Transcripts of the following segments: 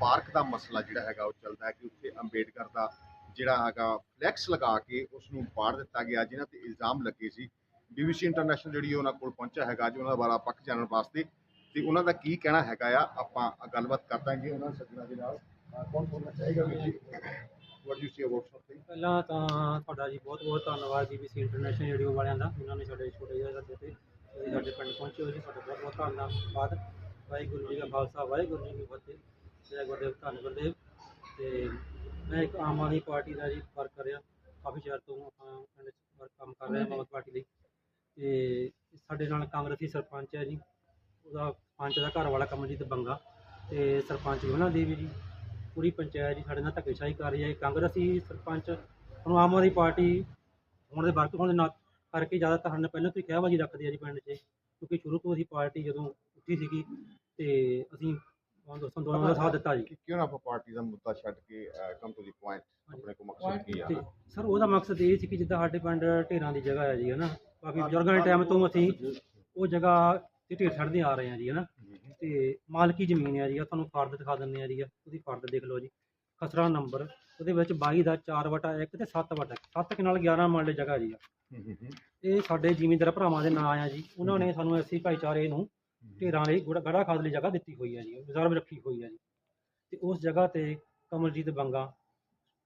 Park ਦਾ ਮਸਲਾ ਜਿਹੜਾ ਹੈਗਾ ਉਹ ਚੱਲਦਾ ਹੈ ਕਿ ਉੱਥੇ ਅੰਬੇਡਕਰ ਦਾ ਜਿਹੜਾ ਹੈਗਾ ਫਲੈਕਸ ਲਗਾ ਕੇ ਉਸ ਨੂੰ ਪਾੜ ਦਿੱਤਾ ਗਿਆ, ਜਿਨ੍ਹਾਂ ਤੇ ਇਲਜ਼ਾਮ ਲੱਗੇ ਸੀ। ਬੀਬੀਸੀ ਇੰਟਰਨੈਸ਼ਨਲ ਜਿਹੜੀ ਉਹਨਾਂ ਕੋਲ ਪਹੁੰਚਿਆ ਹੈਗਾ ਜੀ ਉਹਨਾਂ ਦਾ ਬਾਰਾ ਪੱਖ ਜਾਣਨ ਵਾਸਤੇ। ਤੇ ਉਹਨਾਂ ਦਾ ਕੀ ਕਹਿਣਾ ਹੈਗਾ ਆ, ਆਪਾਂ ਗੱਲਬਾਤ ਕਰ ਦਾਂਗੇ ਉਹਨਾਂ ਸੱਜਣਾ ਦੇ ਨਾਲ। ਅਹ ਕੌਣ ਬੋਲਣਾ ਚਾਹੇਗਾ ਵੀਰ ਜੀ? What you see about something ਪਹਿਲਾਂ ਤਾਂ ਤੁਹਾਡਾ ਜੀ ਬਹੁਤ ਬਹੁਤ ਧੰਨਵਾਦ ਬੀਬੀਸੀ ਇੰਟਰਨੈਸ਼ਨਲ ਰੇਡੀਓ ਵਾਲਿਆਂ ਦਾ ਉਹਨਾਂ ਨੇ ਸਾਡੇ ਛੋਟੇ ਜਿਹੇ ਰੱਦੇ ਤੇ, ਸਾਡੇ ਪਿੰਡ ਪਹੁੰਚੇ ਹੋ ਜੀ ਤੁਹਾਡਾ ਬਹੁਤ ਬਹੁਤ ਧੰਨਵਾਦ। ਵਾਹਿਗੁਰੂ ਜੀ ਕਾ ਖਾਲਸਾ, ਵਾਹਿਗੁਰੂ ਜੀ ਕੀ ਫਤਿਹ। ਜੈ ਗੁਰਦੇਵ ਧੰਨ ਗੁਰਦੇਵ ਤੇ ਮੈਂ ਇੱਕ ਆਮ ਆਦਮੀ ਪਾਰਟੀ ਦਾ ਜੀ ਵਰਕ ਕਰ ਰਿਹਾ। ਕਾਫੀ ਚਿਰ ਤੋਂ ਆਪਾਂ ਪਿੰਡ 'ਚ ਵਰਕ ਕੰਮ ਕਰ ਰਹੇ ਹਾਂ ਆਮ ਆਦਮੀ ਪਾਰਟੀ ਲਈ। ਤੇ ਸਾਡੇ ਨਾਲ ਕਾਂਗਰਸੀ ਸਰਪੰਚ ਹੈ ਜੀ। ਉਹਦਾ ਪੰਚ ਦਾ ਘਰ ਵਾਲਾ ਕਮਲਜੀਤ ਬੰਗਾ। ਤੇ ਸਰਪੰਚ ਵਿਮਲਾ ਦੇਵੀ ਜੀ। ਪੂਰੀ ਪੰਚਾਇਤ ਜੀ ਸਾਡੇ ਨਾਲ ਧੱਕੇਸ਼ਾਹੀ ਕਰ ਰਹੀ ਹੈ। ਕਾਂਗਰਸੀ ਸਰਪੰਚ ਹੁਣ ਆਮ ਆਦਮੀ ਪਾਰਟੀ ਹੁਣ ਦੇ ਵਰਕ ਹੋਣ ਦੇ ਨਾਲ ਕਰਕੇ ਜ਼ਿਆਦਾਤਰ ਸਾਡੇ ਨਾਲ ਪਹਿਲਾਂ ਤੋਂ ਹੀ ਕਹਿਵਾਜੀ ਰੱਖਦੇ ਆ ਜੀ ਪਿੰਡ 'ਚ। ਕਿਉਂਕਿ ਸ਼ੁਰੂ ਤੋਂ ਅਸੀਂ ਪਾਰਟੀ ਜਦੋਂ ਉੱਠੀ ਸੀਗੀ ਤੇ ਅਸੀਂ ਦੋਸਤਾਂ ਦੋਨਾਂ ਦਾ ਸਾਥ ਦਿੱਤਾ ਜੀ। ਕਿ ਕਿਉਂ ਨਾ ਆਪਾਂ ਪਾਰਟੀ ਦਾ ਮੁੱਦਾ ਛੱਡ ਕੇ ਕਮ ਟੂ ਦੀ ਪੁਆਇੰਟ ਆਪਣੇ ਕੋ ਮਕਸਦ ਕੀ ਆ? ਤੇ ਸਰ ਉਹਦਾ ਮਕਸਦ ਇਹ ਸੀ ਕਿ ਜਿੱਦਾਂ ਸਾਡੇ ਪਿੰਡ ਢੇਰਾਂ ਦੀ ਜਗ੍ਹਾ ਹੈ ਜੀ ਹਨਾ? ਕਾਫੀ ਬਜ਼ੁਰਗਾਂ ਦੇ ਟਾਈਮ ਤੋਂ ਅਸੀਂ ਉਹ ਜਗ੍ਹਾ ਤੇ ਢੇਰ ਛੱਡਦੇ ਆ ਰਹੇ ਹਾਂ ਜੀ ਹਨਾ? ਤੇ ਮਾਲਕੀ ਜ਼ਮੀਨ ਹੈ ਜੀ ਆ ਤੁਹਾਨੂੰ ਫਰਦ ਦਿਖਾ ਦਿੰਦੇ ਆ ਜੀ ਆ ਉਹਦੀ ਫਰਦ ਦੇਖ ਲਓ ਜੀ। ਖਸਰਾ ਨੰਬਰ ਉਹਦੇ ਵਿੱਚ 22 ਦਾ 4 ਵਟਾ 1 ਤੇ 7 ਵਟਾ 7 ਕਨਾਲ 11 ਮਰਲੇ ਜਗ੍ਹਾ ਜੀ ਆ। ਇਹ ਸਾਡੇ ਜ਼ਿਮੀਂਦਾਰ ਭਰਾਵਾਂ ਦੇ ਨਾਂ ਆ ਜੀ। ਉਹਨਾਂ ਨੇ ਸਾਨੂੰ ਐਸੀ ਭਾਈਚਾਰੇ ਨੂੰ ਢੇਰਾਂ ਲਈ ਗੁੜਾ ਗੜਾ ਖਾਦ ਲਈ ਜਗ੍ਹਾ ਦਿੱਤੀ ਹੋਈ ਹੈ ਜੀ ਰਿਜ਼ਰਵ ਰੱਖੀ ਹੋਈ ਹੈ ਜੀ। ਤੇ ਉਸ ਜਗ੍ਹਾ ਤੇ ਕਮਲਜੀਤ ਬੰਗਾ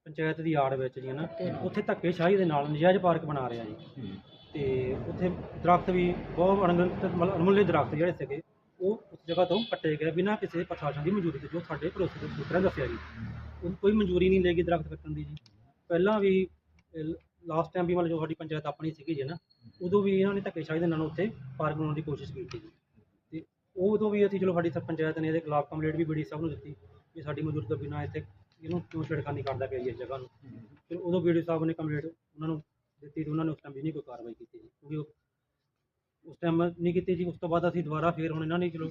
ਪੰਚਾਇਤ ਦੀ ਆੜ ਵਿੱਚ ਜੀ ਹਨਾ ਉੱਥੇ ਧੱਕੇਸ਼ਾਹੀ ਦੇ ਨਾਲ ਨਜਾਇਜ਼ ਪਾਰਕ ਬਣਾ ਰਿਹਾ ਜੀ। ਤੇ ਉੱਥੇ ਦਰਖਤ ਵੀ ਬਹੁਤ ਅਣਗਿਣਤ ਮਤਲਬ ਅਣਮੁੱਲੇ ਦਰਖਤ ਜਿਹੜੇ ਸੀਗੇ ਉਹ ਉਸ ਜਗ੍ਹਾ ਤੋਂ ਕੱਟੇ ਗਏ ਬਿਨਾਂ ਕਿਸੇ ਪ੍ਰਸ਼ਾਸਨ ਦੀ ਮਨਜ਼ੂਰੀ ਤੋਂ ਜੋ ਸਾਡੇ ਭਰੋਸੇ ਦੇ ਸੂਤਰਾਂ ਨੇ ਦੱਸਿਆ ਜੀ। ਉਹ ਕੋਈ ਮਨਜ਼ੂਰੀ ਨਹੀਂ ਲੈਗੀ ਦਰਖਤ ਕੱਟਣ ਦੀ ਜੀ। ਪਹਿਲਾਂ ਵੀ ਲਾਸਟ ਟਾਈਮ ਵੀ ਮਤਲਬ ਜੋ ਸਾਡੀ ਪੰਚਾਇਤ ਆਪਣੀ ਸੀਗੀ ਜੀ ਨਾ ਉਦੋਂ ਵੀ ਇਹਨਾਂ ਨੇ ਧੱਕੇਸ਼ਾਹੀ ਦੇ ਨਾਲ ਉੱਥੇ ਪਾਰਕ ਬਣਾਉਣ ਦੀ ਕੋਸ਼ਿਸ਼ ਕੀਤੀ ਜੀ। ਉਹ ਉਦੋਂ ਵੀ ਅਸੀਂ ਚਲੋ ਸਾਡੀ ਸਰ ਪੰਚਾਇਤ ਨੇ ਇਹਦੇ ਖਿਲਾਫ ਕੰਪਲੇਂਟ ਵੀ ਬੀਡੀ ਸਾਹਿਬ ਨੂੰ ਦਿੱਤੀ ਵੀ ਸਾਡੀ ਮਨਜ਼ੂਰੀ ਤੋਂ ਬਿਨਾਂ ਇੱਥੇ ਇਹਨੂੰ ਕਿਉਂ ਛੇੜਖਾਨੀ ਕਰਦਾ ਪਿਆ ਜੀ ਇਸ ਜਗ੍ਹਾ ਨੂੰ। ਫਿਰ ਉਦੋਂ ਬੀਡੀ ਸਾਹਿਬ ਨੇ ਕੰਪਲੇਂਟ ਉਹਨਾਂ ਨੂੰ ਦਿੱਤੀ ਤੇ ਉਹਨਾਂ ਨੇ ਉਸ ਟਾਈਮ ਵੀ ਨਹੀਂ ਕੋਈ ਕਾਰਵਾਈ ਕੀਤੀ ਜੀ, ਕਿਉਂਕਿ ਉਹ ਉਸ ਟਾਈਮ ਨਹੀਂ ਕੀਤੀ ਜੀ, ਉਸ ਤੋਂ ਬਾਅਦ ਅਸੀਂ ਦੁਬਾਰਾ ਫੇਰ ਹੁਣ ਇਹਨਾਂ ਨੇ ਚਲੋ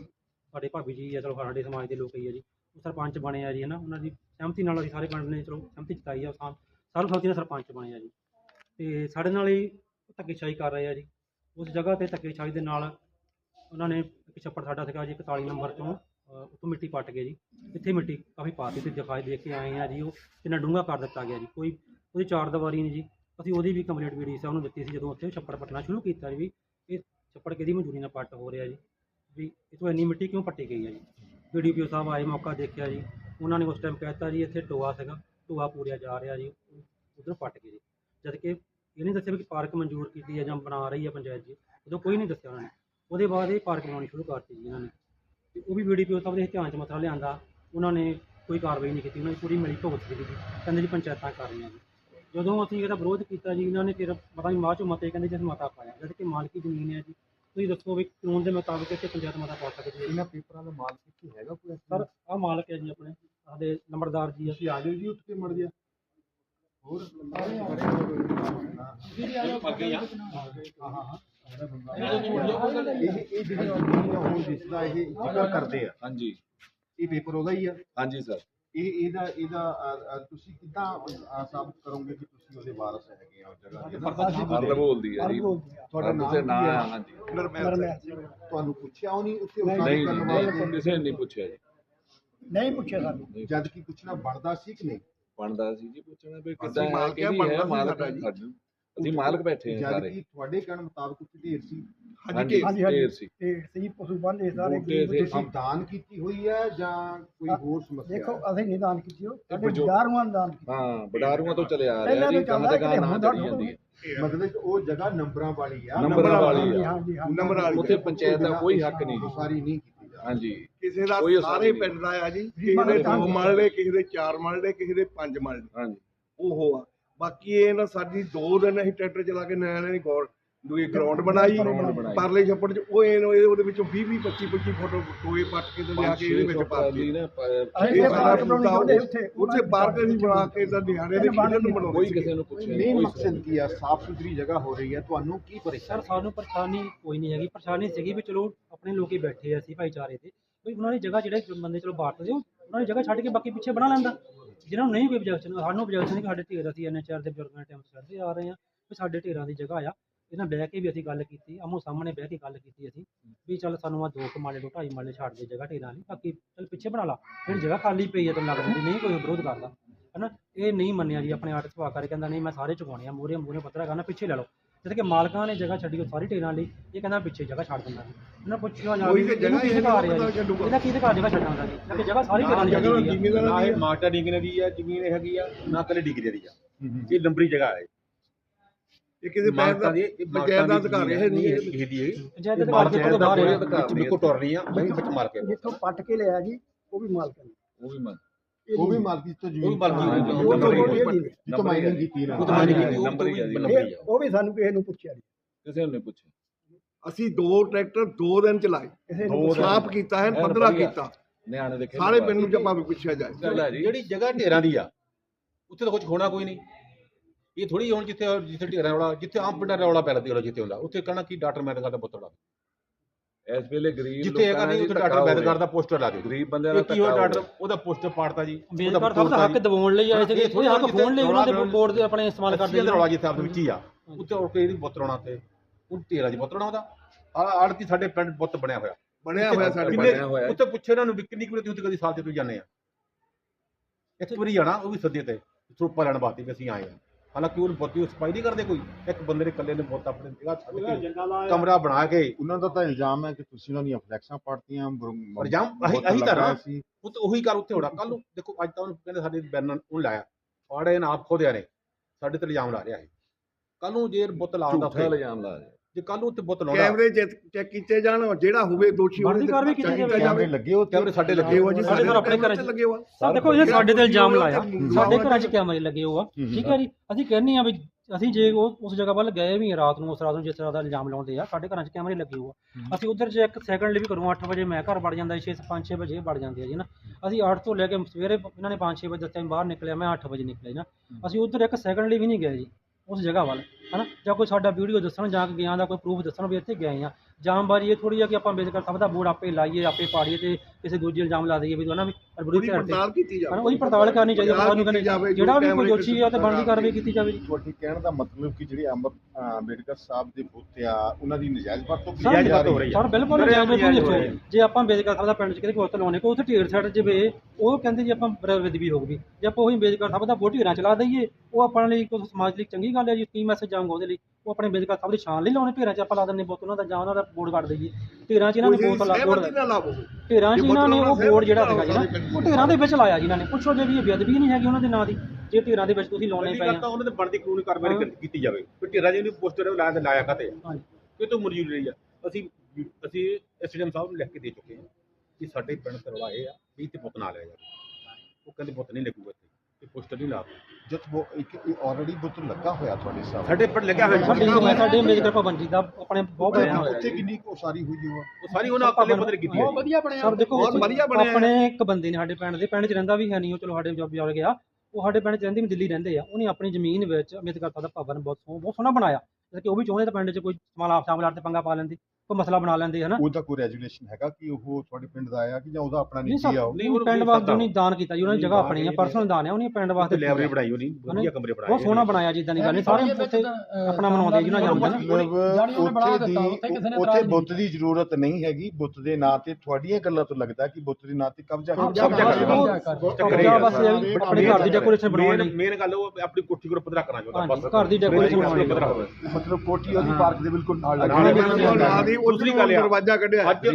ਸਾਡੇ ਭਾਬੀ ਜੀ ਆ ਚਲੋ ਸਾਡੇ ਸਮਾਜ ਦੇ ਲੋਕ ਹੀ ਆ ਜੀ, ਉਹ ਸਰਪੰਚ ਬਣੇ ਆ ਜੀ ਹਨਾ, ਉਹਨਾਂ ਦੀ ਸਹਿਮਤੀ ਨਾਲ ਅਸੀਂ ਸਾਰੇ ਪਿੰਡ ਨੇ ਚਲੋ ਸਹਿਮਤੀ ਜਤਾਈ ਆ ਸਾ- ਸਰਬਸੰਮਤੀ ਨਾਲ ਸਰਪੰਚ ਬਣੇ ਆ ਜੀ। ਤੇ ਸਾਡੇ ਨਾਲ ਹੀ ਧੱਕੇਸ਼ਾਹੀ ਕਰ ਰਹੇ ਆ ਜੀ, ਉਸ ਜਗ੍ਹਾ ਤੇ ਧੱਕੇਸ਼ਾਹੀ ਦੇ ਨਾਲ ਉਹਨਾਂ ਨੇ ਇੱਕ ਛੱਪੜ ਸਾਡਾ ਸੀਗਾ ਜੀ 41 ਨੰਬਰ ਤੋਂ ਅਹ ਉੱਥੋਂ ਮਿੱਟੀ ਪੱਟ ਕੇ ਜੀ। ਇੱਥੇ ਮਿੱਟੀ ਕਾਫੀ ਪਾਤੀ ਤੇ ਦਿਖਾਈ ਦੇ ਕੇ ਆਏ ਆ ਜੀ ਉਹ, ਕਿੰਨਾ ਡੂੰਘਾ ਕਰ ਦਿੱਤਾ ਗਿਆ ਜੀ। ਕੋਈ ਉਹਦੀ ਚਾਰ ਦੀਵਾਰੀ ਨਹੀਂ ਜੀ। ਅਸੀਂ ਉਹਦੀ ਵੀ ਕੰਪਲੀਟ ਵੀਡੀ ਸਾਹਿਬ ਨੂੰ ਦਿੱਤੀ ਸੀ ਜਦੋਂ ਉੱਥੇ ਛੱਪੜ ਪੱਟਣਾ ਸ਼ੁਰੂ ਕੀਤਾ ਜੀ ਵੀ ਇਹ ਛੱਪੜ ਕਿਹਦੀ ਮਨਜ਼ੂਰੀ ਨਾਲ ਪੱਟ ਹੋ ਰਿਹਾ ਜੀ। ਵੀ ਇਹ ਤੋਂ ਇੰਨੀ ਮਿੱਟੀ ਕਿਉਂ ਪੱਟੀ ਗਈ ਹੈ ਜੀ? ਵੀਡੀਪੀਓ ਸਾਹਿਬ ਆਏ ਮੌਕਾ ਦੇਖਿਆ ਜੀ। ਉਹਨਾਂ ਨੇ ਉਸ ਟਾਈਮ ਕਹਿਤਾ ਜੀ, ਇੱਥੇ ਟੋਆ ਸੀਗਾ ਟੋਆ ਪੂਰਿਆ ਜਾ ਰਿਹਾ ਜੀ, ਉਧਰ ਪੱਟ ਗਏ ਜੀ। ਜਦ ਕਿ ਇਹ ਨਹੀਂ ਦੱਸਿਆ ਵੀ ਪਾਰਕ ਮਨਜ਼ੂਰ ਕੀਤੀ ਹੈ ਜਾਂ ਬਣਾ ਰਹੀ ਹੈ ਪੰਚਾਇਤ ਜੀ। ਉਦੋਂ ਕੋਈ ਨਹੀਂ ਦੱਸਿਆ ਉਹਨਾਂ ਨੇ। ਉਹਦੇ ਬਾਅਦ ਇਹ ਪਾਰਕ ਬਣਾਉਣੀ ਸ਼ੁਰੂ ਕਰਤੀ ਜੀ ਇਹਨਾਂ ਨੇ। ਤੇ ਉਹ ਵੀ ਵੀਡੀਪੀਓ ਸਾਹਿਬ ਦੇ ਧਿਆਨ 'ਚ ਮਸਲਾ ਲਿਆਂਦਾ ਉਹਨਾਂ ਨੇ ਕੋਈ ਕਾਰਵਾਈ ਨਹੀਂ ਕੀਤੀ ਉਹਨਾਂ ਦੀ ਪੂਰੀ ਮਿਲੀ ਭੁਗਤ ਸੀਗੀ ਜੀ। ਕਹਿੰਦੇ ਜੀ ਪੰਚਾਇਤਾਂ ਕਰ ਰਹੀਆਂ ਜੀ। ਜਦੋਂ ਅਸੀਂ ਇਹਦਾ ਵਿਰੋਧ ਕੀਤਾ ਜੀ ਇਹਨਾਂ ਨੇ ਫਿਰ ਪਤਾ ਨਹੀਂ ਬਾਅਦ ਚੋਂ ਮਤੇ ਕਹਿੰਦੇ ਜੀ ਅਸੀਂ ਮਤਾ ਪਾਇਆ। ਜਦ ਕਿ ਮਾਲਕੀ ਜ਼ਮੀਨ ਹੈ ਜੀ ਤੁਸੀਂ ਦੱਸੋ ਵੀ ਕਾਨੂੰਨ ਦੇ ਮੁਤਾਬਕ ਇੱਥੇ ਪੰਚਾਇਤ ਮਤਾ ਪਾ ਸਕਦੀ ਹੈ ਜੀ। ਇਹਨਾਂ ਪੇਪਰਾਂ ਦਾ ਮਾਲਕ ਕੀ ਹੈਗਾ ਕੋਈ? ਸਰ ਆਹ ਮਾਲਕ ਹੈ ਜੀ ਆਪਣੇ ਸਾਡੇ ਨੰਬਰਦਾਰ ਜੀ ਤੁਸੀਂ ਆ ਜਾਓ ਜੀ ਉੱਠ ਕੇ ਮੜ ਗਿਆ ਹੋਰ? ਹਾਂ ਹਾਂ। ਇਹ ਇਹ ਜਿਹੜੀ ਜ਼ਮੀਨ ਆ ਉਹ ਜਿਸਦਾ ਇਹ ਜ਼ਿਕਰ ਕਰਦੇ ਆ? ਹਾਂਜੀ। ਇਹ ਪੇਪਰ ਉਹਦਾ ਹੀ ਆ? ਹਾਂਜੀ ਸਰ। ਇਹ ਇਹਦਾ ਇਹਦਾ ਅ, ਅ, ਤੁਸੀਂ ਕਿੱਦਾਂ ਅ, ਸਾਬਤ ਕਰੋਗੇ ਕਿ ਤੁਸੀਂ ਉਹਦੇ ਵਾਰਸ ਹੈਗੇ ਆ ਉਸ ਜਗ੍ਹਾ ਦੇ ਹਰ ਬੋਲਦੀ ਹੈ ਜੀ। ਤੁਹਾਡਾ ਨਾਮ ਤੇ ਕੀ ਨਾਂ ਹੈ? ਹੈ ਹਾਂਜੀ ਤੁਹਾਨੂੰ ਪੁੱਛਿਆ ਉਹ ਨਹੀਂ ਉੱਥੇ ਉਸਾਰੀ ਨਹੀਂ ਕਰਨ ਨਹੀਂ ਵਾਸਤੇ? ਕਿਸੇ ਨੇ ਨਹੀਂ ਪੁੱਛਿਆ ਜੀ। ਨਹੀਂ ਪੁੱਛਿਆ ਸਾਨੂੰ। ਨਹੀਂ। ਜਦ ਕਿ ਪੁੱਛਣਾ ਬਣਦਾ ਸੀ ਕਿ ਨਹੀਂ? ਬਣਦਾ ਸੀ ਜੀ ਪੁੱਛਣਾ ਵੀ ਕਿੱਦਾਂ ਹੈ ਮਾਲਕ ਕਿਹਦੀ ਬਣਦਾ ਹੈ ਸੀ ਮਾਲਕ ਸਾਡਾ ਜੀ। ਅਸੀਂ ਮਾਲਕ ਬੈਠੇ ਹਾਂ ਜਦ ਸਾਰੇ। ਕਿ ਤੁਹਾਡੇ ਕਹਿਣ ਮੁਤਾਬਕ ਉੱਥੇ ਢੇਰ ਸੀ। ਹਾਂਜੀ ਢੇਰ ਹਾਂਜੀ ਹਾਂਜੀ। ਢੇਰ ਸੀ ਤੇ ਸਹੀ ਪਸ਼ੂ ਬੰਦੇ ਸਾਰੇ ਬੂਟੇ ਗਰੀਬ ਤੇ ਤੁਸੀਂ ਦਾਨ ਕੀਤੀ ਹੋਈ ਹੈ ਜਾਂ ਕੋਈ ਹੋਰ ਸਮੱਸਿਆ? ਦੇਖੋ ਹੈ? ਅਸੀਂ ਨਹੀਂ ਦਾਨ ਕੀਤੀ ਉਹ। ਸਾਡੇ ਬਜ਼ੁਰਗ- ਬਾਜ਼ਾਰੋਂ ਦਾਨ ਕੀਤੀ। ਹਾਂ ਬਡਾਰੂਆਂ ਤੋਂ ਚਲੇ ਆ ਰਿਹਾ ਪਹਿਲਾਂ ਜੀ ਤਾਂ ਕੰਮ ਚੱਲਦਾ ਤੇ ਗਾਂ ਨਾ ਹੁੰਦਾ ਚੜੀ ਜਾਂਦੀ ਹੈ। ਮਤਲਬ ਕਿ ਉਹ ਜਗ੍ਹਾ ਨੰਬਰਾਂ ਵਾਲੀ ਆ। ਨੰਬਰਾਂ ਵਾਲੀ ਹਾਂਜੀ ਆ। ਹਾਂਜੀ ਹਾਂਜੀ। ਨੰਬਰ ਵਾਲੀ ਉੱਥੇ ਪੰਚਾਇਤ ਦਾ ਕੋਈ ਹੱਕ ਨਹੀਂ ਜੀ। ਸਾਰੀ ਨਹੀਂ ਕੀਤੀ ਜਾ ਹਾਂਜੀ। ਕਿਸੇ ਦਾ ਕੋਈ ਅਸਾਨੀ ਸਾਰੇ ਨਹੀਂ। ਪਿੰਡ ਦਾ ਆ ਜੀ। ਕਿਸੇ ਦੇ ਦੋ ਮਰਲੇ ਕਿਸੇ ਦੇ ਚਾਰ ਮਰਲੇ ਕਿਸੇ ਦੇ ਪੰਜ ਮਰਲੇ ਹਾਂਜੀ। ਉਹ ਆ। ਬਾਕੀ ਇਹ ਨਾ ਸਾਡੀ ਦੋ ਦਿਨ ਅਸੀਂ ਟਰੈਕਟਰ ਚਲਾ ਕੇ ਨਿਆਣਿਆਂ ਨੇ ਗੌਰ ਦੂਈ ਗਰਾਊਂਡ ਬਣਾਈ। ਪਰਲੇ ਛੱਪੜ ਚ ਉਹ ਇਹ ਇਹਦੇ ਉਹਦੇ ਵਿੱਚੋਂ 20 20 25 25 ਫੁੱਟ ਟੋਏ ਪੱਟ ਕੇ ਤੇ ਲਿਆ ਕੇ ਇਹਦੇ ਵਿੱਚ ਪਾ ਦਿੱਤੀ। ਉੱਥੇ ਉੱਥੇ ਉੱਥੇ ਪਾਰਕ ਅਸੀਂ ਬਣਾ ਕੇ ਤਾਂ ਨਿਆਣੇ ਦੇ ਖੇਡਣ ਨੂੰ ਬਣਾਉਂਦੇ ਕੋਈ ਕਿਸੇ ਨੂੰ ਪੁੱਛਿਆ ਮੇਨ ਮਕਸਦ ਕੀ ਆ? ਸਾਫ਼ ਸੁਥਰੀ ਜਗ੍ਹਾ ਹੋ ਰਹੀ ਹੈ। ਤੁਹਾਨੂੰ ਕੀ ਸਰ ਪਰੇਸ਼ਾਨੀ ਸਾਨੂੰ ਪਰੇਸ਼ਾਨੀ ਕੋਈ ਨਹੀਂ ਹੈਗੀ। ਪਰੇਸ਼ਾਨੀ ਸੀਗੀ ਵੀ ਚਲੋ ਆਪਣੇ ਲੋਕੀ ਬੈਠੇ ਆ ਅਸੀਂ ਭਾਈਚਾਰੇ ਤੇ ਵੀ ਉਹਨਾਂ ਦੀ ਜਗ੍ਹਾ ਜਿਹੜੇ ਬੰਦੇ ਚਲੋ ਉਹ ਉਹਨਾਂ ਦੀ ਜਗ੍ਹਾ ਛੱਡ ਕੇ ਬਾਕੀ ਪਿੱਛੇ ਬਣਾ ਲੈਂਦਾ। ਜਿਹਨਾਂ ਨੂੰ ਨਹੀਂ ਕੋਈ objection ਸਾਨੂੰ objection ਨਹੀਂ ਕਿ ਸਾਡੇ ਢੇਰ ਅਸੀਂ ਐਨਐਚਆਰ ਦੇ ਬਜ਼ੁਰਗਾਂ ਟਾਈਮ ਛੱਡਦੇ ਆ ਰਹੇ ਆ ਵੀ ਸਾਡੇ ਢੇਰਾਂ ਦੀ ਜਗ੍ਹਾ ਆ। ਇਹਨਾਂ ਬਹਿ ਕੇ ਵੀ ਅਸੀਂ ਗੱਲ ਕੀਤੀ ਆਮੋ ਸਾਹਮਣੇ ਬਹਿ ਕੇ ਗੱਲ ਕੀਤੀ ਅਸੀਂ ਵੀ ਚੱਲ ਸਾਨੂੰ ਆ ਦੋ ਕੁ ਮਾਲੇ ਦੋ ਢਾਈ ਮਾਲੇ ਛੱਡ ਦੇ ਜਗ੍ਹਾ ਢੇਰਾਂ ਲਈ ਬਾਕੀ ਚੱਲ ਪਿੱਛੇ ਬਣਾ ਲਾ। ਜਿਹੜੀ ਜਗ੍ਹਾ ਖਾਲੀ ਪਈ ਹੈ ਤੈਨੂੰ ਲੱਗਦਾ ਵੀ ਨਹੀਂ ਕੋਈ ਵਿਰੋਧ ਕਰਦਾ। ਹਨਾ? ਇਹ ਨਹੀਂ ਮੰਨਿਆ ਜੀ, ਆਪਣੇ ਆਰਟ ਸੁਭਾਅ ਕਰਕੇ ਕਹਿੰਦਾ, ਨਹੀਂ ਮੈਂ ਸਾਰੇ ਚੁਕਾਉਣੇ ਆ ਮੂਰੇ ਮੂਰੇ ਪੱਤਰਾ ਕਰਨਾ ਪਿੱਛੇ ਲੈ ਲਓ। ਜਦ ਕਿ ਮਾਲਕਾਂ ਨੇ ਜਗ੍ਹਾ ਛੱਡੀ ਉਹ ਸਾਰੀ ਢੇਰਾਂ ਲਈ ਇਹ ਕਹਿੰਦਾ ਪਿੱਛੇ ਜਗ੍ਹਾ ਛੱਡ ਦਿੰਦਾ ਜੀ ਇਹਨਾਂ ਪੁੱਛਿਆ ਜਾ ਉਹੀ ਤੇ ਜਗ੍ਹਾ ਕੀ ਇਹ ਅਧਿਕਾਰ ਹੈ ਜੀ? ਛੱਡੂਗਾ। ਇਹਦਾ ਕੀ ਅਧਿਕਾਰ ਜਗ੍ਹਾ ਛੱਡਣ ਦਾ ਜੀ? ਕਿਉਂਕਿ ਜਗ੍ਹਾ ਸਾਰੀ ਦੀ ਜਗ੍ਹਾ ਛੱਡੀ ਹੋਈ ਆ। ਜ਼ਿਮੀਂਦਾਰਾਂ ਨਾ ਦੀ ਇਹ ਮਾਰਟਾ ਡਿੰਗਨੇ ਦੀ ਹੈ ਜ਼ਮੀਨ ਇਹ ਹੈਗੀ ਆ ਨਾ ਕੱਲੇ ਡਿਗਰੇ ਦੀ ਆ। ਇਹ ਲੰਬਰੀ ਜਗ੍ਹਾ ਹੈ। ਇਹ ਕਿਸੇ ਮਾਰਟਾ ਦਾ ਦੀ ਇਹ ਪੰਚਾਇਤ ਦਾ ਅਧਿਕਾਰ ਇਹ ਨਹੀਂ ਹੈ। ਕਿਸੇ ਦੀ ਹੈ ਪੰਚਾਇਤ ਅਧਿਕਾਰ ਕਿੱਥੋਂ ਤੋਂ ਬਾਹਰ ਹੈ ਵਿੱਚ ਬਿਲਕੁਲ ਟੁਰ ਰਹੀ ਆ ਵਿੱਚ ਮਾਰ ਕੇ ਜਿੱਥੋਂ ਪੱਟ ਕੇ ਲਿਆ ਜੀ ਉਹ ਵੀ ਮਾਲਕ ਨੇ ਉਹ ਵੀ ਮੰਨ ਉਹ ਵੀ ਮਾਲਕੀ ਤੋਂ ਉਹ ਜ਼ਮੀਨ ਮਾਲਕੀ ਦੀ ਉਹ ਨੰਬਰ ਹੀ ਤੋਂ ਹੈ। ਇਹ ਨਹੀਂ ਜਿੱਥੋਂ ਮਾਈਨਿੰਗ ਕੀਤੀ ਨਾ। ਉਹ ਤਾਂ ਕੀਤੀ ਨੰਬਰ ਹੀ ਆ ਜੀ, ਨੰਬਰ ਹੀ ਆ ਉਹ ਵੀ ਸਾਨੂੰ ਕਿਸੇ ਨੂੰ ਪੁੱਛਿਆ ਨਹੀਂ। ਕਿਸੇ ਨੇ ਪੁੱਛਿਆ। ਅਸੀਂ ਦੋ ਟਰੈਕਟਰ ਦੋ ਦਿਨ ਚਲਾਏ ਦੋ ਸਾਫ਼ ਕੀਤਾ ਹੈ ਵਧੀਆ। ਕੀਤਾ। ਨਿਆਣੇ ਦੇ ਸਾਰੇ ਪਿੰਡ ਨੂੰ ਜੱਪਾ ਵੀ ਪੁੱਛਿਆ ਜਾਏ। ਜਿਹੜੀ ਜਗ੍ਹਾ ਢੇਰਾਂ ਦੀ ਆ ਉੱਥੇ ਤਾਂ ਕੁਝ ਹੋਣਾ ਕੋਈ ਨਹੀਂ। ਇਹ ਥੋੜੀ ਹੁਣ ਜਿੱਥੇ ਜਿੱਥੇ ਢੇਰਾਂ ਵਾਲਾ ਜਿੱਥੇ ਆਮ ਪਿੰਡਾਂ ਦਾ ਰੌਲਾ ਪੈਲਦੀ ਵਾਲਾ ਜਿੱਥੇ ਹੁੰਦਾ। ਉੱਥੇ ਕਹਿਣਾ ਕੀ ਡਾਕਟਰ ਮੈਦ ਕਰਦਾ ਪੁੱਤੜਾ ਇਸ ਵੇਲੇ ਗਰੀਬ ਜਿੱਥੇ ਹੈਗਾ ਨਹੀਂ ਉੱਥੇ ਡਾਕਟਰ ਮੈਦ ਕਰਦਾ ਪੋਸਟਰ ਲਾ ਦਿਓ। ਗਰੀਬ ਬੰਦਿਆਂ ਦਾ ਕੀ ਹੋ ਡਾਕਟਰ ਉਹਦਾ ਪੋਸਟਰ ਪਾੜਤਾ ਜੀ। ਅੰਬੇਦਕਰ ਸਾਹਿਬ ਦਾ ਹੱਕ ਦਿਵਾਉਣ ਲਈ ਆਏ ਸੀਗੇ। ਥੋੜੇ ਹੱਕ ਖੋਣ ਲਈ ਉਹਨਾਂ ਦੇ ਬੋਰਡ ਦੇ ਆਪਣੇ ਇਸਤੇਮਾਲ ਕਰਦੇ ਕਰਦੇ ਰੌਲਾ ਜਿੱਥੇ ਆਪਦੇ ਵਿੱਚ ਹੀ ਆ। ਉੱਥੇ ਉਹ ਕੋਈ ਨਹੀਂ ਪੁੱਤਰਾਉਣਾ ਤੇ ਉਹ ਢੇਰਾਂ ਦੀ ਪੁੱਤਰਾਉਣਾ ਉਹਦਾ। ਆ ਆੜਤੀ ਸਾਡੇ ਪਿੰਡ ਬੁੱਤ ਬਣਿਆ ਹੋਇਆ। ਬਣਿਆ ਹੋਇਆ ਸਾਡੇ ਬਣਿਆ ਹੋਇਆ। ਉੱਥੇ ਪੁੱਛੇ ਇਹਨਾਂ ਨੂੰ ਕਿੰਨੀ ਕੁ ਤੁਸੀਂ ਕਦੀ ਸਾਲ ਤੇ ਤੁਸੀਂ ਜਾਂਦੇ ਆ। ਇੱਕ ਵਾਰੀ ਜਾਣਾ ਉਹ ਵੀ ਸੱਦੇ ਤੇ। ਸਰੂਪਾ ਲੈਣ ਵਾਸਤੇ ਵੀ ਅਸੀਂ ਆਏ ਆ। ਹਾਲਾਂਕਿ ਉਹ ਬੁੱਤ ਦੀ ਸਫ਼ਾਈ ਨਹੀਂ ਕਰਦੇ ਕੋਈ। ਇੱਕ ਬੰਦੇ ਨੇ ਇਕੱਲੇ ਨੇ ਬੁੱਤ ਆਪਣੇ ਜਗ੍ਹਾ ਛੱਡ ਕੇ ਕਮਰਾ ਬਣਾ ਕੇ ਉਹਨਾਂ ਦਾ ਤਾਂ ਇਲਜ਼ਾਮ ਹੈ ਕਿ ਤੁਸੀਂ ਉਹਨਾਂ ਦੀਆਂ ਫਲੈਕਸਾਂ ਪਾੜਤੀਆਂ ਇਲਜ਼ਾਮ ਅਸੀਂ- ਬੋਤਲ ਅਸੀਂ ਤਾਂ ਲਗਾਇਆ ਨਾ। ਸੀ। ਉਹ ਤਾਂ ਉਹੀ ਗੱਲ ਉੱਥੇ ਹੋਣਾ। ਕੱਲ ਨੂੰ ਦੇਖੋ ਅੱਜ ਤਾਂ ਉਹਨੂੰ ਕਹਿੰਦੇ ਸਾਡੇ ਬੈਨਰ ਉਹਨੂੰ ਲਾਇਆ। ਪਾੜੇ ਨੇ ਆਪ ਖੋਦਿਆ ਨੇ। ਸਾਡੇ ਤੇ ਇਲਜ਼ਾਮ ਲਾ ਰਿਹਾ ਹੈ ਕੱਲ ਨੂੰ ਜੇ ਬੁੱਤ ਲਾਉਂਦਾ ਉੱਥੇ ਇਲਜ਼ਾਮ ਲਾ ਰਿਹਾ। ਜੇ ਕੱਲ ਨੂੰ ਉੱਥੇ ਬੁੱਤ ਲਾਉਂਦਾ। ਕੈਮਰੇ ਚੈੱਕ ਕੀਤੇ ਜਾਣ ਜਿਹੜਾ ਹੋਵੇ ਦੋਸ਼ੀ ਉਹਦੇ ਕਾਰਵਾਈ ਕੀਤੀ ਕੀਤਾ ਜਾਵੇ। ਕੈਮਰੇ ਲੱਗੇ ਉੱਥੇ? ਕੈਮਰੇ ਸਾਡੇ ਲੱਗੇ ਹੋਏ ਜੀ ਸਾਡੇ ਸਰ ਆਪਣੇ ਘਰਾਂ 'ਚ ਲੱਗੇ ਹੋਏ ਸਰ ਦੇਖੋ ਇਹ ਸਾਡੇ ਤੇ ਇਲਜ਼ਾਮ ਲਾਇਆ। ਹੂੰ। ਸਾਡੇ ਘਰਾਂ 'ਚ ਕੈਮਰੇ ਲੱਗੇ ਹੋਆ ਠੀਕ ਹੈ ਜੀ? ਅਸੀਂ ਕਹਿੰਦੇ ਆ ਵੀ ਅਸੀਂ ਜੇ ਉਹ ਉਸ ਜਗ੍ਹਾ ਵੱਲ ਗਏ ਵੀ ਹਾਂ ਰਾਤ ਨੂੰ ਉਸ ਰਾਤ ਨੂੰ ਜਿਸ ਤਰ੍ਹਾਂ ਦਾ ਇਲਜ਼ਾਮ ਲਾਉਂਦੇ ਆ ਸਾਡੇ ਘਰਾਂ 'ਚ ਕੈਮਰੇ ਲੱਗੇ ਹੋਆ ਅਸੀਂ ਉਧਰ ਜੇ ਇੱਕ ਸੈਕਿੰਡ ਲਈ ਵੀ ਕਰੂੰ 8 ਵਜੇ ਮੈਂ ਘਰ ਵੜ ਜਾਂਦਾ 6 5 6 ਵਜੇ ਵੜ ਜਾਂਦੇ ਆ ਜੀ ਨਾ। ਅਸੀਂ 8 ਤੋਂ ਲੈ ਕੇ ਸਵੇਰੇ ਇਹਨਾਂ ਨੇ 5 6 ਵਜੇ ਦੱਸਿਆ ਬਾਹਰ ਨਿਕਲਿਆ ਮੈਂ 8 ਵਜੇ ਨਿਕਲਿਆ ਜੀ ਨਾ। ਅਸੀਂ ਉਧਰ ਇੱਕ ਸੈਕਿੰਡ ਲਈ ਵੀ ਨਹੀਂ ਗਏ ਜੀ। ਉਸ ਜਗ੍ਹਾ ਵੱਲ ਹੈ ਨਾ ਜਾਂ ਕੋਈ ਸਾਡਾ ਵੀਡੀਓ ਦੱਸਣ, ਜਾਂ ਕਿ ਗਿਆ ਦਾ ਕੋਈ ਪ੍ਰੂਫ ਦੱਸਣ ਵੀ ਇੱਥੇ ਗਏ ਆ ਜਾਮਬਾਰੀ ਇਹ ਥੋੜੀ ਆ ਕਿ ਆਪਾਂ ਅੰਬੇਦਕਰ ਸਾਹਿਬ ਦਾ ਬੋਰਡ ਆਪੇ ਲਾਈਏ ਆਪੇ ਪਾੜੀਏ ਤੇ ਕਿਸੇ ਦੂਜੇ ਇਲਜ਼ਾਮ ਲਾ ਦਈਏ ਵੀ ਉਹਨਾਂ ਵੀ ਉਹਦੀ ਵਿਰੋਧੀ ਧਿਰ ਤੇ ਪੜਤਾਲ ਕੀਤੀ ਜਾਵੇ। ਉਹਦੀ ਪੜਤਾਲ ਕਰਨੀ ਚਾਹੀਦੀ ਸਾਨੂੰ ਕੀਤੀ ਕਹਿੰਦੇ ਜਿਹੜਾ ਵੀ ਕੋਈ ਦੋਸ਼ੀ ਆ ਤੇ ਬਣਦੀ ਕਾਰਵਾਈ ਕੀਤੀ ਜਾਵੇ ਜੀ। ਤੁਹਾਡੇ ਕਹਿਣ ਦਾ ਮਤਲਬ ਕਿ ਜਿਹੜੇ ਅੰਬ ਅੰਬੇਡਕਰ ਸਾਹਿਬ ਦੇ ਪੁੱਤ ਆ ਉਹਨਾਂ ਦੀ ਨਜਾਇਜ਼ ਵਰਤੋਂ ਕੀਤੀ ਜਾ ਰਹੀ ਹੋ? ਹੈ ਸਰ ਬਿਲਕੁਲ ਨਜਾਇਜ਼ ਦੇਖੋ ਹੋ ਰਹੇ ਜੇ ਆਪਾਂ ਅੰਬੇਦਕਰ ਸਾਹਿਬ ਦਾ ਪਿੰਡ 'ਚ ਕਿਤੇ ਕੋਤ ਲਾਉਣੇ ਕੋ ਉੱਥੇ ਢੇਰ ਛੱਡ ਜਵੇ ਉਹ ਕਹਿੰਦੇ ਜੀ ਆਪਾਂ ਵੀ ਹੋਊਗੀ। ਜੇ ਆਪਾਂ ਉਹੀ ਅੰਬੇਦਕਰ ਸਾਹਿਬ ਦਾ ਵੋਟ ਢੇਰਾਂ ਚਲਾ ਦਈਏ ਉਹ ਆਪਾਂ ਲਈ ਕੋਈ ਸਮਾਜ ਲਈ ਚੰਗੀ ਗੱਲ ਹੈ ਜੀ ਕੀ ਮੈਸੇਜ ਜਾਊਗਾ ਉਹਦੇ ਲਈ? ਉਹ ਆਪਣੇ ਅੰਬੇਦਕਰ ਸਾਹਿਬ ਦੀ ਸ਼ਾਨ ਲਈ ਲਾਉਣੇ ਢੇਰਾਂ 'ਚ ਆਪਾਂ ਲਾ ਦਿੰਦੇ ਬੋਤ ਉਹਨਾਂ ਦਾ ਜਾਂ ਉਹਨਾਂ ਦਾ ਬੋਰਡ ਕੱਢ ਦਈਏ। ਢੇਰਾਂ 'ਚ ਇਹਨਾਂ ਨੇ ਕੋਈ ਬੋਤ ਲਾ ਬੋਰਡ ਢੇਰਾਂ 'ਚ ਇਹਨਾਂ ਨੇ ਉਹ ਬੋਰਡ ਜਿਹੜਾ ਹੈਗਾ ਜੀ ਨਾ ਨਾਲ ਉਹ ਢੇਰਾਂ ਦੇ ਵਿੱਚ ਲਾਇਆ ਜੀ ਇਹਨਾਂ ਨੇ। ਪੁੱਛੋ ਜੇ ਵੀ ਇਹ ਬੇਅਦਬੀ ਨਹੀਂ ਹੈਗੀ ਉਹਨਾਂ ਦੇ ਨਾਂ ਦੀ ਜੇ ਢੇਰਾਂ ਦੇ ਵਿੱਚ ਤੁਸੀਂ ਲਾਉਣੇ ਪਏ ਤਾਂ ਉਹਨਾਂ ਦੇ ਬਣਦੀ ਕਾਨੂੰਨੀ ਕਾਰਵਾਈ ਕਰ- ਕੀਤੀ ਜਾਵੇ। ਕਿ ਢੇਰਾ ਜੀ ਨੂੰ ਪੋਸਟਰ ਲਾਇਆ ਤੇ ਲਾਇਆ ਕਾਤੇ ਹਾਂਜੀ। ਕਿ ਤੋਂ ਮਨਜ਼ੂਰੀ ਲਈ ਆ। ਅਸੀਂ ਅਸੀਂ ਐਸਡੀਐਮ ਸਾਹਿਬ ਨੂੰ ਲਿਖ ਕੇ ਦੇ ਚੁੱਕੇ ਹਾਂ ਕਿ ਸਾਡੇ ਪਿੰਡ ਇਹ ਆ ਵੀ ਤੇ ਪੁੱਤ ਨਾਲ ਲਿਆ ਜਾਵੇ। ਉਹ ਕਹਿੰਦੇ ਪੁੱਤ ਨਹੀਂ ਲੱਗੂਗਾ ਇਹ ਪੋਸਟਰ ਨਹੀਂ ਲਾ ਜਦ ਉਹ ਇੱਕ ਆਲਰੇਡੀ ਬੁੱਤ ਲੱਗਾ ਹੋਇਆ ਤੁਹਾਡੇ ਸਾਹਮਣੇ। ਸਾਡੇ ਪਿੰਡ ਲੱਗਿਆ ਹੋਇਆ। ਸਾਡੇ। ਸਾਡੇ ਅੰਬੇਦਕਰ ਭਵਨ ਜੀ ਦਾ ਆਪਣੇ ਬਹੁਤ ਉੱਥੇ- ਬਣਿਆ ਉੱਥੇ ਕਿੰਨੀ ਕੁ ਉਸਾਰੀ ਹੋਈ ਹੋਆ ਉਹ ਸਾਰੀ ਉਹਨਾਂ ਆਪਣੇ ਪੱਧਰ ਕੀਤੀ ਹੈ ਜੀ। ਸਰ ਦੇਖੋ ਬਹੁਤ ਵਧੀਆ ਬਣਿਆ। ਆਪਣੇ ਇੱਕ ਬੰਦੇ ਨੇ ਸਾਡੇ ਪਿੰਡ ਦੇ ਪਿੰਡ 'ਚ ਰਹਿੰਦਾ ਵੀ ਹੈ ਨਹੀਂ ਉਹ ਚਲੋ ਸਾਡੇ ਜੋਬ ਜਾ ਗਿਆ। ਉਹ ਸਾਡੇ ਪਿੰਡ 'ਚ ਰਹਿੰਦੇ ਵੀ ਦਿੱਲੀ ਰਹਿੰਦੇ ਆ। ਉਹਨੇ ਆਪਣੀ ਜ਼ਮੀਨ ਵਿੱਚ ਅੰਬੇਦਕਰ ਸਾਹਿਬ ਦਾ ਭਵਨ ਬਹੁਤ ਸੋਹਣਾ ਬਹੁਤ ਸੋਹਣਾ ਬਣਾਇਆ। ਕਿ ਉਹ ਵੀ ਚਾਹੁੰਦੇ ਤਾਂ ਪਿੰਡ 'ਚ ਕੋਈ ਸਮਾਲ ਆਪ ਸ਼ਾਮਲ ਤੇ ਪੰਗਾ ਪਾ ਲੈਂਦੇ। ਕੋਈ ਮਸਲਾ ਬਣਾ ਲੈਂਦੇ ਹਨਾ। ਉਹਦਾ ਕੋਈ ਰੈਜੂਲੇਸ਼ਨ ਹੈਗਾ ਕਿ ਉਹ ਤੁਹਾਡੇ ਪਿੰਡ ਦਾ ਆਇਆ ਕਿ ਜਾਂ ਉਹਦਾ ਆਪਣਾ ਨਹੀਂ ਆ ਉਹ? ਨਹੀਂ, ਉਹ ਉਹਨੂੰ ਪਿੰਡ ਨਹੀਂ ਵਾਸਤੇ। ਉਹਨੇ ਦਾਨ ਕੀਤਾ ਜੀ ਉਹਨਾਂ ਦੀ ਜਗ੍ਹਾ ਆਪਣੀ ਆ ਪਰਸਨਲ ਦਾਨ ਹੈ ਉਹਨੇ ਪਿੰਡ ਵਾਸਤੇ ਲਾਇਬ੍ਰੇਰੀ ਬਣਾਈ ਹੋਣੀ ਵਧੀਆ ਕਮਰੇ ਬਣਾਏ ਬਹੁਤ ਸੋਹਣਾ ਬਣਾਇਆ ਜੀ ਇਦਾਂ ਦੀ ਗੱਲ ਨਹੀਂ ਸਾਰੇ ਉੱਥੇ ਆਪਣਾ ਮਨਾਉਂਦੇ ਜੀ ਨਾ ਜਾਂਦੇ ਨਾ ਉੱਥੇ ਦੀ ਉੱਥੇ ਬੁੱਤ ਦੀ ਜ਼ਰੂਰਤ ਨਹੀਂ ਹੈਗੀ ਬੁੱਤ ਦੇ ਨਾਂ ਤੇ ਤੁਹਾਡੀਆਂ ਗੱਲਾਂ ਤੋਂ ਲੱਗਦਾ ਕਿ ਬੁੱਤ ਦੇ ਨਾਂ ਤੇ ਕਬਜ਼ਾ ਕਬਜ਼ਾ ਕਰ ਬਸ ਇਹ ਆ ਵੀ ਆਪਣੇ ਘਰ ਦੀ ਡੈਕੋਰੇਸ਼ਨ ਬਣਾਉਣ ਮੇਨ ਗੱਲ ਉਹ ਆਪਣੀ ਕੋਠੀ ਕੋਲ ਪੱਧਰਾ ਕਰਨਾ ਚਾਹੁੰਦਾ ਹਾਂਜੀ, ਘਰ ਦੀ decoration ਬਣਾਉਣੀ ਮਤਲਬ ਕੋਠੀ ਉਹਦੀ ਪਾਰਕ ਦੇ ਬਿਲਕੁਲ ਨਾਲ ਨਾਲ ਲੱਗੀ ਹੀ ਹੈ। ਦੂਸਰੀ ਗੱਲ ਆ। ਦਰਵਾਜ਼ਾ ਕੱਢਿਆ। ਅੱਜ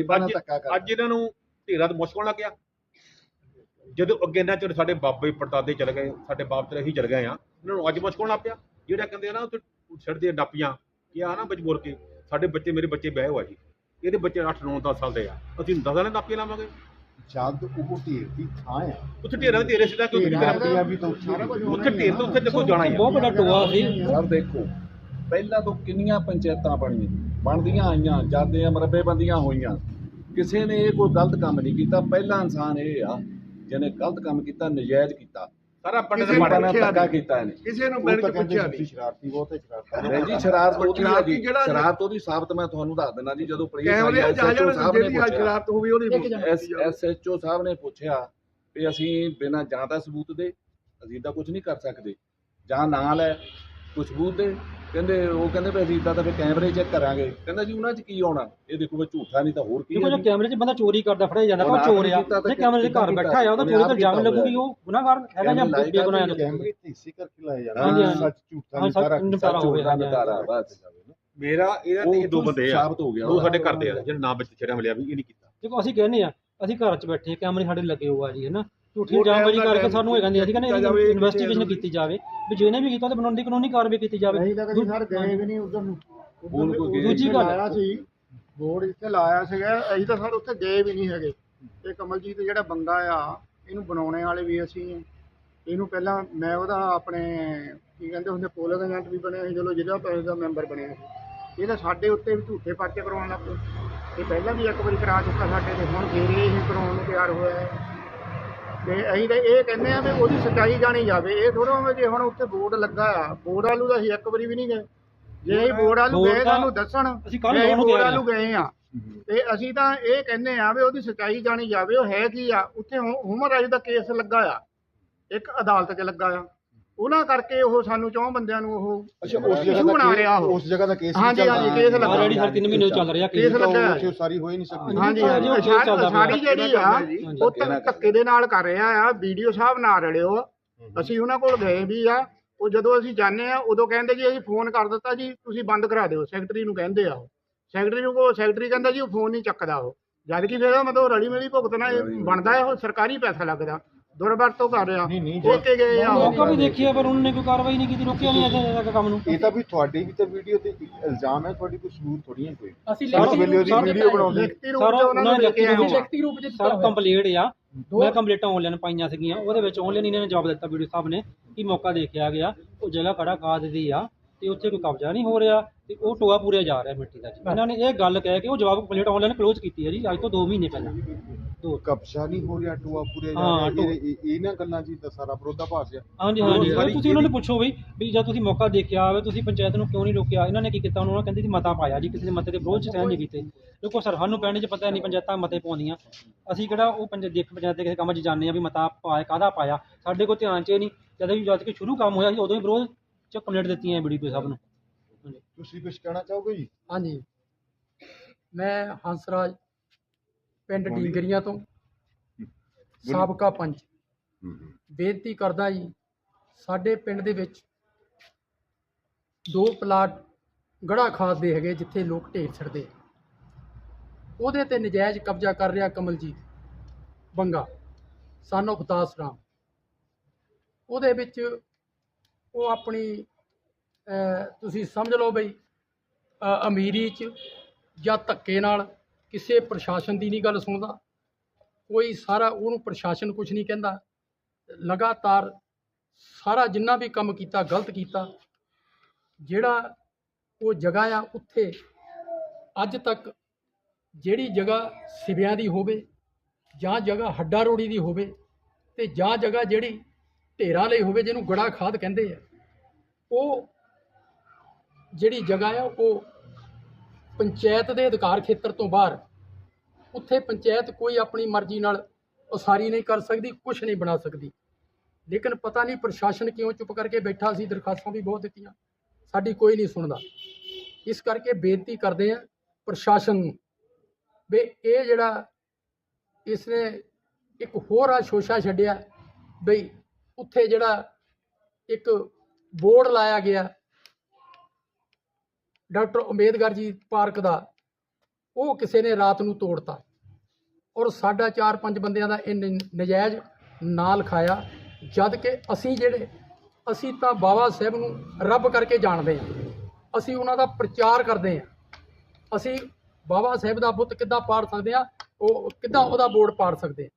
ਅੱਜ ਇਹਨਾਂ ਨੂੰ ਢੇਰਾ ਤੋਂ ਮੁਸ਼ਕਲ ਲੱਗ ਗਿਆ। ਜਦੋਂ ਅੱਗੇ ਇਹਨਾਂ ਚਿਰ ਸਾਡੇ ਬਾਬੇ ਪੜਦਾਦੇ ਚਲੇ ਗਏ ਸਾਡੇ ਬਾਪ ਤੇ ਅਸੀਂ ਚਲੇ ਗਏ ਆ ਇਹਨਾਂ ਨੂੰ ਅੱਜ ਮੁਸ਼ਕਲ ਨਾ ਪਿਆ। ਜਿਹੜਾ ਕਹਿੰਦੇ ਆ ਨਾ ਉੱਥੇ ਛੱਡਦੇ ਨਾਪੀਆਂ ਕਿ ਆ ਨਾ ਮਜਬੂਰ ਕੇ ਸਾਡੇ ਬੱਚੇ ਮੇਰੇ ਬੱਚੇ ਵਿਆਹ ਹੋਆ ਜੀ। ਇਹਦੇ ਬੱਚੇ 8 9 10 ਸਾਲ ਦੇ ਆ। ਅਸੀਂ ਦਸਾਂ ਨੇ ਨਾਪੀਆਂ ਲਾਵਾਂਗੇ। ਜਦ ਉਹ ਢੇਰ ਦੀ ਥਾਂ ਆ। ਉੱਥੇ ਢੇਰਾਂ ਦੇ ਢੇਰੇ ਸਿੱਧਾ ਕਿਉਂ ਦੀਆਂ ਵੀ ਤਾਂ ਉੱਥੇ ਉੱਥੇ ਢੇਰ ਤੋਂ ਉੱਥੇ ਦੇਖੋ ਜਾਣਾ ਹੀ ਬਹੁਤ ਵੱਡਾ ਟੋਆ ਸੀ। ਸਰ ਦੇਖੋ ਪਹਿਲਾਂ ਤੋਂ ਕਿੰਨੀਆਂ ਪੰਚਾਇਤਾਂ ਬਣੀਆਂ? ਬਣਦੀਆਂ ਆਈਆਂ ਜਾਂਦੇ ਮਰਬੇ ਬੰਦੀਆਂ ਹੋਈਆਂ। ਕਿਸੇ ਨੇ ਇਹ ਕੋਈ ਗਲਤ ਕੰਮ ਨਹੀਂ ਕੀਤਾ। ਪਹਿਲਾ ਇਨਸਾਨ ਇਹ ਆ ਜਿਹਨੇ ਗਲਤ ਕੰਮ ਕੀਤਾ ਨਜਾਇਜ਼ ਕੀਤਾ। ਸਾਰਾ ਮਾੜੇ ਧੱਕਾ ਇਹਨੇ ਕਿਸੇ ਨੂੰ ਪੁੱਛਿਆ ਤੁਸੀਂ ਨਹੀਂ ਸ਼ਰਾਰਤੀ ਬਹੁਤ ਹੈ ਸ਼ਰਾਰਤੀ ਨਹੀਂ ਜੀ ਸ਼ਰਾਰਤ ਉਹਦੀ ਆ ਸ਼ਰਾਰਤੀ ਜੀ ਜਿਹੜਾ- ਸ਼ਰਾਰਤ ਉਹਦੀ ਸਾਬਤ ਮੈਂ ਤੁਹਾਨੂੰ ਦੱਸ ਦਿੰਦਾ ਜੀ ਜਦੋਂ ਪੁਲਿਸ ਕੈਮਰੇ ਆਈ ਆ ਜਾ SHO ਜਾਣ ਸਾਹਿਬ ਨੇ ਜਿਹੜੀ ਪੁੱਛਿਆ। ਸ਼ਰਾਰਤ ਹੋਵੇ ਉਹਦੀ ਐਸ ਐਸਐਚਓ ਸਾਹਿਬ ਨੇ ਪੁੱਛਿਆ ਵੀ ਅਸੀਂ ਬਿਨਾਂ ਜਾਂ ਤਾਂ ਸਬੂਤ ਦੇ ਅਸੀਂ ਤਾਂ ਕੁਝ ਨਹੀਂ ਕਰ ਸਕਦੇ। ਜਾਂ ਨਾਲ ਹੈ। ਕੋਈ ਸਬੂਤ ਦੇ ਕਹਿੰਦੇ ਉਹ ਕਹਿੰਦੇ ਵੀ ਅਸੀਂ ਤਾਂ ਤਾਂ ਫਿਰ ਕੈਮਰੇ ਚੈੱਕ ਕਰਾਂਗੇ। ਕਹਿੰਦਾ ਜੀ ਉਹਨਾਂ 'ਚ ਕੀ ਆਉਣਾ? ਇਹ ਦੇਖੋ ਵੀ ਝੂਠਾ ਨਹੀਂ ਤਾਂ ਹੋਰ ਕੀ ਦੇਖੋ ਹੈ ਜੋ ਜੀ। ਕੈਮਰੇ 'ਚ ਬੰਦਾ ਚੋਰੀ ਕਰਦਾ ਫੜਿਆ ਜਾਂਦਾ ਉਹ ਉਹਨੇ ਚੋਰ ਆ। ਤਾਂ ਜੇ ਕੈਮਰੇ ਦੇ ਘਰ ਬੈਠਾ ਆ ਉਹਦਾ ਚੋਰੀ ਇਲਜ਼ਾਮ ਕੀਤਾ ਲੱਗੂਗੀ ਉਹ। ਗੁਨਾਹਗਾਰ ਹੈਗਾ ਜਾਂ ਕੈਮਰੇ ਬੇਗੁਨਾਹ ਹੈ। ਤੇ ਇਸੇ ਕਰਕੇ ਲਾਇਆ ਹਾਂਜੀ, ਹਾਂਜੀ। ਸੱਚ ਝੂਠਾ ਹਾਂ ਸੱਚ ਨਿਪਟਾਰਾ ਹੋਵੇ ਝੂਠਾ ਨਿਕਾਰਾ ਬਸ ਮੇਰਾ ਇਹਦਾ ਤੇ ਇਹ ਦੋ ਬੰਦੇ ਆ। ਸਾਬਤ ਹੋ ਗਿਆ। ਦੋ ਸਾਡੇ ਘਰ ਦੇ ਆ ਜਿਹੜੇ ਨਾਮ ਵਿੱਚ ਛੜਿਆ ਮਿਲਿਆ ਵੀ ਇਹ ਨਹੀਂ ਕੀਤਾ। ਦੇਖੋ ਅਸੀਂ ਕਹਿੰਦੇ ਆ ਅਸੀਂ ਘਰ 'ਚ ਬੈਠੇ ਆ ਕੈਮਰੇ ਸਾਡੇ ਲੱਗੇ ਹੋਆ ਜੀ ਹੈਨਾ? ਝੂਠੀ ਦਾ ਕਰਕੇ ਸਾਨੂੰ ਇਹ ਕਹਿੰਦੇ ਅਸੀਂ ਕਹਿੰਦੇ ਇਨਵੈਸਟੀਗੇਸ਼ਨ ਕਿਤੇ ਜਾਵੇ ਵੀ ਜਿਹਨੇ ਵੀ ਕੀਤਾ ਤੇ ਬਣਾਉਣ ਦੀ ਕਾਨੂੰਨੀ ਕਾਰਵਾਈ ਕੀਤੀ ਜਾਵੇ। ਨਹੀਂ ਤਾਂ ਕਦੀ ਸਰ ਗਏ ਵੀ ਨਹੀਂ ਉਧਰ ਨੂੰ। ਬੋਲ ਕੋਈ ਗਏ ਦੂਜੀ ਗੱਲ- ਲਾਇਆ ਸੀ ਬੋਰਡ ਇੱਥੇ ਲਾਇਆ ਸੀਗਾ। ਅਸੀਂ ਤਾਂ ਸਰ ਉੱਥੇ ਗਏ ਵੀ ਨਹੀਂ ਹੈਗੇ। ਤੇ ਕਮਲਜੀਤ ਜਿਹੜਾ ਬੰਦਾ ਆ ਇਹਨੂੰ ਬਣਾਉਣੇ ਵਾਲੇ ਵੀ ਅਸੀਂ ਹਾਂ। ਇਹਨੂੰ ਪਹਿਲਾਂ ਮੈਂ ਉਹਦਾ ਆਪਣੇ ਕੀ ਕਹਿੰਦੇ ਹੁੰਦੇ ਪੋਲਿੰਗ ਏਜੰਟ ਵੀ ਬਣਿਆ ਸੀ। ਚਲੋ ਜ਼ਿਲ੍ਹਾ ਪੈਸੇ ਦਾ ਮੈਂਬਰ ਬਣਿਆ ਸੀ। ਇਹ ਤਾਂ ਸਾਡੇ ਉੱਤੇ ਵੀ ਝੂਠੇ ਪਰਚੇ ਕਰਵਾਉਣ ਲੱਗ ਪਏ। ਇਹ ਪਹਿਲਾਂ ਵੀ ਇੱਕ ਵਾਰੀ ਕਰਾ ਚੁੱਕਾ ਸਾਡੇ ਤੇ। ਹੁਣ ਫੇਰ ਇਹ ਕਰਾਉਣ ਨੂੰ ਤਿਆਰ ਹੋਇਆ ਹੈ। ਤੇ ਅਸੀਂ ਤਾਂ ਇਹ ਕਹਿੰਦੇ ਆ ਵੀ ਉਹਦੀ ਸੱਚਾਈ ਜਾਣੀ ਜਾਵੇ। ਇਹ ਥੋੜਾ ਹੋਵੇ ਜੇ ਹੁਣ ਉੱਥੇ ਬੋਰਡ ਲੱਗਾ ਆ। ਬੋਰਡ ਵਾਲੂ ਤਾਂ ਅਸੀਂ ਇੱਕ ਵਾਰੀ ਵੀ ਨਹੀਂ ਗਏ। ਜੇ ਅਸੀਂ ਬੋਰਡ ਵਾਲੂ ਬੋਰਡ ਗਏ ਸਾਨੂੰ ਦੱਸਣ ਅਸੀਂ ਵੀ ਬੋਰਡ ਤਿਆਰ ਆ। ਵਾਲੂ ਗਏ ਆ ਤੇ ਅਸੀਂ ਤਾਂ ਇਹ ਕਹਿੰਦੇ ਆ ਵੀ ਉਹਦੀ ਸੱਚਾਈ ਜਾਣੀ ਜਾਵੇ। ਉਹ ਹੈ ਕੀ ਆ? ਉੱਥੇ ਹਿਊਮਨ ਰਾਈਟ ਦਾ ਕੇਸ ਲੱਗਾ ਆ। ਇੱਕ ਅਦਾਲਤ 'ਚ ਲੱਗਾ ਆ। ਉਹਨਾਂ ਕਰਕੇ ਉਹ ਸਾਨੂੰ ਚੌਂ ਬੰਦਿਆਂ ਨੂੰ ਉਹ ਅੱਛਾ ਉਸ ਜਗ੍ਹਾ ਦਾ ਬਣਾ ਕੇਸ- ਰਿਹਾ ਉਸ ਜਗ੍ਹਾ ਦਾ ਕੇਸ ਹਾਂਜੀ, ਹਾਂਜੀ, ਕੇਸ ਲੱਗਾ। ਆਲਰੇਡੀ ਸਰ 3 ਮਹੀਨੇ ਚੱਲ ਰਿਹਾ ਕੇਸ। ਲੱਗਾ। ਸਾਰੀ ਹੋ ਹੀ ਨਹੀਂ ਸਕਦੀ। ਹਾਂਜੀ ਹਾਂਜੀ ਉਹ ਕੇਸ ਚੱਲਦਾ ਪਿਆ। ਸਾਡੀ ਜਿਹੜੀ ਆ। ਉਹ ਧੱਕ- ਧੱਕੇ ਦੇ ਨਾਲ ਕਰ ਰਿਹਾ ਆ। ਵੀਡੀਓ ਸਾਹਿਬ ਨਾਲ ਰਲਿਓ। ਅਸੀਂ ਉਹਨਾਂ ਕੋਲ ਗਏ ਵੀ ਆ। ਉਹ ਜਦੋਂ ਅਸੀਂ ਜਾਂਦੇ ਆ ਉਦੋਂ ਕਹਿੰਦੇ ਜੀ ਅਸੀਂ ਫੋਨ ਕਰ ਦਿੱਤਾ ਜੀ ਤੁਸੀਂ ਬੰਦ ਕਰਾ ਦਿਓ। ਸੈਕਟਰੀ ਨੂੰ ਕਹਿੰਦੇ ਆ ਉਹ। ਸੈਕਟਰੀ ਨੂੰ ਕੋ ਸੈਕਟਰੀ ਕਹਿੰਦਾ ਜੀ ਉਹ ਫੋਨ ਨਹੀਂ ਚੱਕਦਾ ਉਹ। ਜਦ ਕਿ ਫਿਰ ਮਤਲਬ ਰਲੀ ਮਿਲੀ ਭੁਗਤਣਾ ਇਹ ਬਣਦਾ ਹੈ ਉਹ ਸਰਕਾਰੀ ਪੈਸਾ ਲੱਗਦਾ। ਦੁਰਵਰਤੋਂ ਕਰ ਰਿਹਾ। ਨਹੀਂ, ਨਹੀਂ, ਉਹ ਕੇ ਗਏ ਆ। ਉਹ। ਮੌਕਾ ਵੀ ਦੇਖਿਆ ਪਰ ਉਹਨਾਂ ਨੇ ਕੋਈ ਕਾਰਵਾਈ ਨਹੀਂ ਕੀਤੀ ਰੋਕਿਆ ਨਹੀਂ ਇਹਦੇ ਤੱਕ ਕੰਮ ਨੂੰ। ਇਹ ਤਾਂ ਵੀ ਤੁਹਾਡੀ ਵੀ ਤਾਂ ਵੀਡੀਓ ਤੇ ਇਲਜ਼ਾਮ ਹੈ ਤੁਹਾਡੀ ਕੋਈ ਸਬੂਤ ਥੋੜੀ ਹੈ ਕੋਈ? ਅਸੀਂ ਉਸ ਵੇਲੇ ਉਹਦੀ ਵੀਡੀਓ ਬਣਾਉਂਦੇ। ਲਿਖਤੀ ਰੂਪ ਸਰ ਚ ਉਹਨਾਂ ਨੂੰ ਲੈ ਕੇ ਆਏ ਆ ਲਿਖਤੀ ਰੂਪ ਚ ਸਰ ਕੰਪਲੀਟ ਆ। ਮੈਂ ਕੰਪਲੀਟਾਂ ਆਨਲਾਈਨ ਪਾਈਆਂ ਸੀਗੀਆਂ ਉਹਦੇ ਵਿੱਚ ਆਨਲਾਈਨ ਇਹਨਾਂ ਨੇ ਜਵਾਬ ਦਿੱਤਾ ਵੀਡੀਓ ਸਾਹਿਬ ਨੇ ਕਿ ਮੌਕਾ ਦੇਖਿਆ ਗਿਆ ਉਹ ਜਗ੍ਹਾ ਖੜਾ ਕਾਦ ਦੀ ਆ। ਤੇ ਉੱਥੇ ਕੋਈ ਕਬਜ਼ਾ ਨਹੀਂ ਹੋ ਰਿਹਾ ਤੇ ਉਹ ਟੋਆ ਪੂਰਿਆ ਜਾ ਰਿਹਾ ਮਿੱਟੀ ਦਾ ਇਹਨਾਂ ਨੇ ਇਹ ਗੱਲ ਕਹਿ ਕੇ ਉਹ ਜਵਾਬ ਕੰਪਲੀਟ ਆਨਲਾਈਨ ਕਲੋਜ਼ ਕੀਤੀ ਹੈ ਜੀ ਅੱਜ ਤੋਂ 2 ਮਹੀਨੇ ਪਹਿਲਾਂ। ਦੋ। ਕਬਜ਼ਾ ਨਹੀਂ ਹੋ ਰਿਹਾ ਟੂਆ ਪੂਰੇ ਜਾ ਰਿਹਾ। ਇਹ- ਇਹ- ਇਹਨਾਂ ਗੱਲਾਂ ਜੀ ਤਾਂ ਸਾਰਾ ਵਿਰੋਧਾਭਾਸ ਆ ਹਾਂਜੀ ਹਾਂਜੀ। ਤੁਸੀਂ ਉਹਨਾਂ ਨੂੰ ਪੁੱਛੋ ਵੀ ਵੀ ਜਦ ਤੁਸੀਂ ਮੌਕਾ ਦੇਖਿਆ ਆਵੇ ਤੁਸੀਂ ਪੰਚਾਇਤ ਨੂੰ ਕਿਉਂ ਨਹੀਂ ਰੋਕਿਆ? ਇਹਨਾਂ ਨੇ ਕੀ ਕੀਤਾ? ਉਹਨਾਂ ਕਹਿੰਦੇ ਸੀ ਮਤਾ ਪਾਇਆ ਜੀ ਕਿਸੇ ਦੇ ਮਤੇ ਦੇ ਵਿਰੋਧ ਚ ਸਹਿਣ ਨਹੀਂ ਕੀਤੇ ਦੇਖੋ ਸਰ ਸਾਨੂੰ ਪਿੰਡ 'ਚ ਪਤਾ ਨਹੀਂ ਪੰਚਾਇਤਾਂ ਮਤੇ ਪਾਉਂਦੀਆਂ। ਅਸੀਂ ਕਿਹੜਾ ਉਹ ਪੰਚਾਇਤ ਦੇਖ ਪੰਚਾਇਤ ਦੇ ਕਿਸੇ ਕੰਮ 'ਚ ਜਾਂਦੇ ਆ ਵੀ ਮਤਾ ਪਾਇਆ ਕਾਹਦਾ ਪਾਇਆ? ਸਾਡੇ ਕੋਲ ਧਿਆਨ 'ਚ ਨਹੀਂ। ਜਦ ਵੀ ਜਦ ਕਿ ਸ਼ੁਰੂ ਕੰਮ ਹੋਇਆ ਸੀ ਉਦੋਂ ਹੀ ਵਿਰੋਧ ਚ ਕੰਪਲੇਂਟ ਦਿੱਤੀਆਂ ਬੀਡੀਪੀ ਸਾਹਿਬ ਨੂੰ। ਤੁਸੀਂ ਕੁਝ ਕਹਿਣਾ ਚਾਹੋਗੇ ਜੀ? ਹਾਂਜੀ। ਮੈਂ ਹੰਸਰਾਜ ਪਿੰਡ ਡੀਂਗਰੀਆਂ ਤੋਂ। ਸਾਬਕਾ ਪੰਚ। ਬੇਨਤੀ ਕਰਦਾ ਜੀ ਸਾਡੇ ਪਿੰਡ ਦੇ ਵਿੱਚ ਦੋ ਪਲਾਟ ਗੜਾ ਖਾਸ ਦੇ ਹੈਗੇ ਜਿੱਥੇ ਲੋਕ ਢੇਰ ਛੱਡਦੇ। ਉਹਦੇ ਤੇ ਨਜਾਇਜ਼ ਕਬਜ਼ਾ ਕਰ ਰਿਹਾ ਕਮਲਜੀਤ ਬੰਗਾ ਸਨ ਦਾਸ ਰਾਮ। ਉਹਦੇ ਵਿੱਚ ਉਹ ਆਪਣੀ ਤੁਸੀਂ ਸਮਝ ਲਓ ਬਈ ਅਮੀਰੀ 'ਚ ਜਾਂ ਧੱਕੇ ਨਾਲ ਕਿਸੇ ਪ੍ਰਸ਼ਾਸਨ ਦੀ ਨਹੀਂ ਗੱਲ ਸੁਣਦਾ। ਕੋਈ ਸਾਰਾ ਉਹਨੂੰ ਪ੍ਰਸ਼ਾਸਨ ਕੁਝ ਨਹੀਂ ਕਹਿੰਦਾ। ਲਗਾਤਾਰ ਸਾਰਾ ਜਿੰਨਾ ਵੀ ਕੰਮ ਕੀਤਾ, ਗਲਤ ਕੀਤਾ, ਜਿਹੜਾ ਉਹ ਜਗ੍ਹਾ ਆ ਉੱਥੇ, ਅੱਜ ਤੱਕ ਜਿਹੜੀ ਜਗ੍ਹਾ ਸਿਵਿਆਂ ਦੀ ਹੋਵੇ ਜਾਂ ਜਗ੍ਹਾ ਹੱਡਾ ਰੋੜੀ ਦੀ ਹੋਵੇ ਤੇ ਜਾਂ ਜਗ੍ਹਾ ਜਿਹੜੀ ਢੇਰਾਂ ਲਈ ਹੋਵੇ ਜਿਹਨੂੰ ਗੜਾ ਖਾਦ ਕਹਿੰਦੇ ਆ, ਉਹ ਜਿਹੜੀ ਜਗ੍ਹਾ ਆ, ਉਹ ਪੰਚਾਇਤ ਦੇ ਅਧਿਕਾਰ ਖੇਤਰ ਤੋਂ ਬਾਹਰ, ਉੱਥੇ ਪੰਚਾਇਤ ਕੋਈ ਆਪਣੀ ਮਰਜ਼ੀ ਨਾਲ ਉਸਾਰੀ ਨਹੀਂ ਕਰ ਸਕਦੀ ਕੁਝ ਨਹੀਂ ਬਣਾ ਸਕਦੀ। ਲੇਕਿਨ ਪਤਾ ਨਹੀਂ ਪ੍ਰਸ਼ਾਸਨ ਕਿਉਂ ਚੁੱਪ ਕਰਕੇ ਬੈਠਾ ਸੀ, ਦਰਖਾਸਤਾਂ ਵੀ ਬਹੁਤ ਦਿੱਤੀਆਂ, ਸਾਡੀ ਕੋਈ ਨਹੀਂ ਸੁਣਦਾ। ਇਸ ਕਰਕੇ ਬੇਨਤੀ ਕਰਦੇ ਆ ਪ੍ਰਸ਼ਾਸਨ ਨੂੰ ਵੀ ਇਹ ਜਿਹੜਾ ਇਸਨੇ ਇੱਕ ਹੋਰ ਆ ਸ਼ੋਸ਼ਾ ਛੱਡਿਆ, ਬਈ ਉੱਥੇ ਜਿਹੜਾ ਇੱਕ ਬੋਰਡ ਲਾਇਆ ਗਿਆ ਡਾਕਟਰ ਅੰਬੇਦਕਰ ਜੀ ਪਾਰਕ ਦਾ, ਉਹ ਕਿਸੇ ਨੇ ਰਾਤ ਨੂੰ ਤੋੜਤਾ ਔਰ ਸਾਡਾ 4-5 ਬੰਦਿਆਂ ਦਾ ਇਹ ਨਜਾਇਜ਼ ਨਾਂ ਲਿਖਾਇਆ ਜਦ ਕਿ ਅਸੀਂ ਜਿਹੜੇ, ਅਸੀਂ ਤਾਂ ਬਾਬਾ ਸਾਹਿਬ ਨੂੰ ਰੱਬ ਕਰਕੇ ਜਾਣਦੇ ਹਾਂ। ਅਸੀਂ ਉਹਨਾਂ ਦਾ ਪ੍ਰਚਾਰ ਕਰਦੇ ਹਾਂ। ਅਸੀਂ ਬਾਬਾ ਸਾਹਿਬ ਦਾ ਬੁੱਤ ਕਿੱਦਾਂ ਪਾੜ ਸਕਦੇ ਹਾਂ, ਉਹ ਕਿੱਦਾਂ ਉਹਦਾ ਬੋਰਡ ਪਾੜ ਸਕਦੇ ਹਾਂ।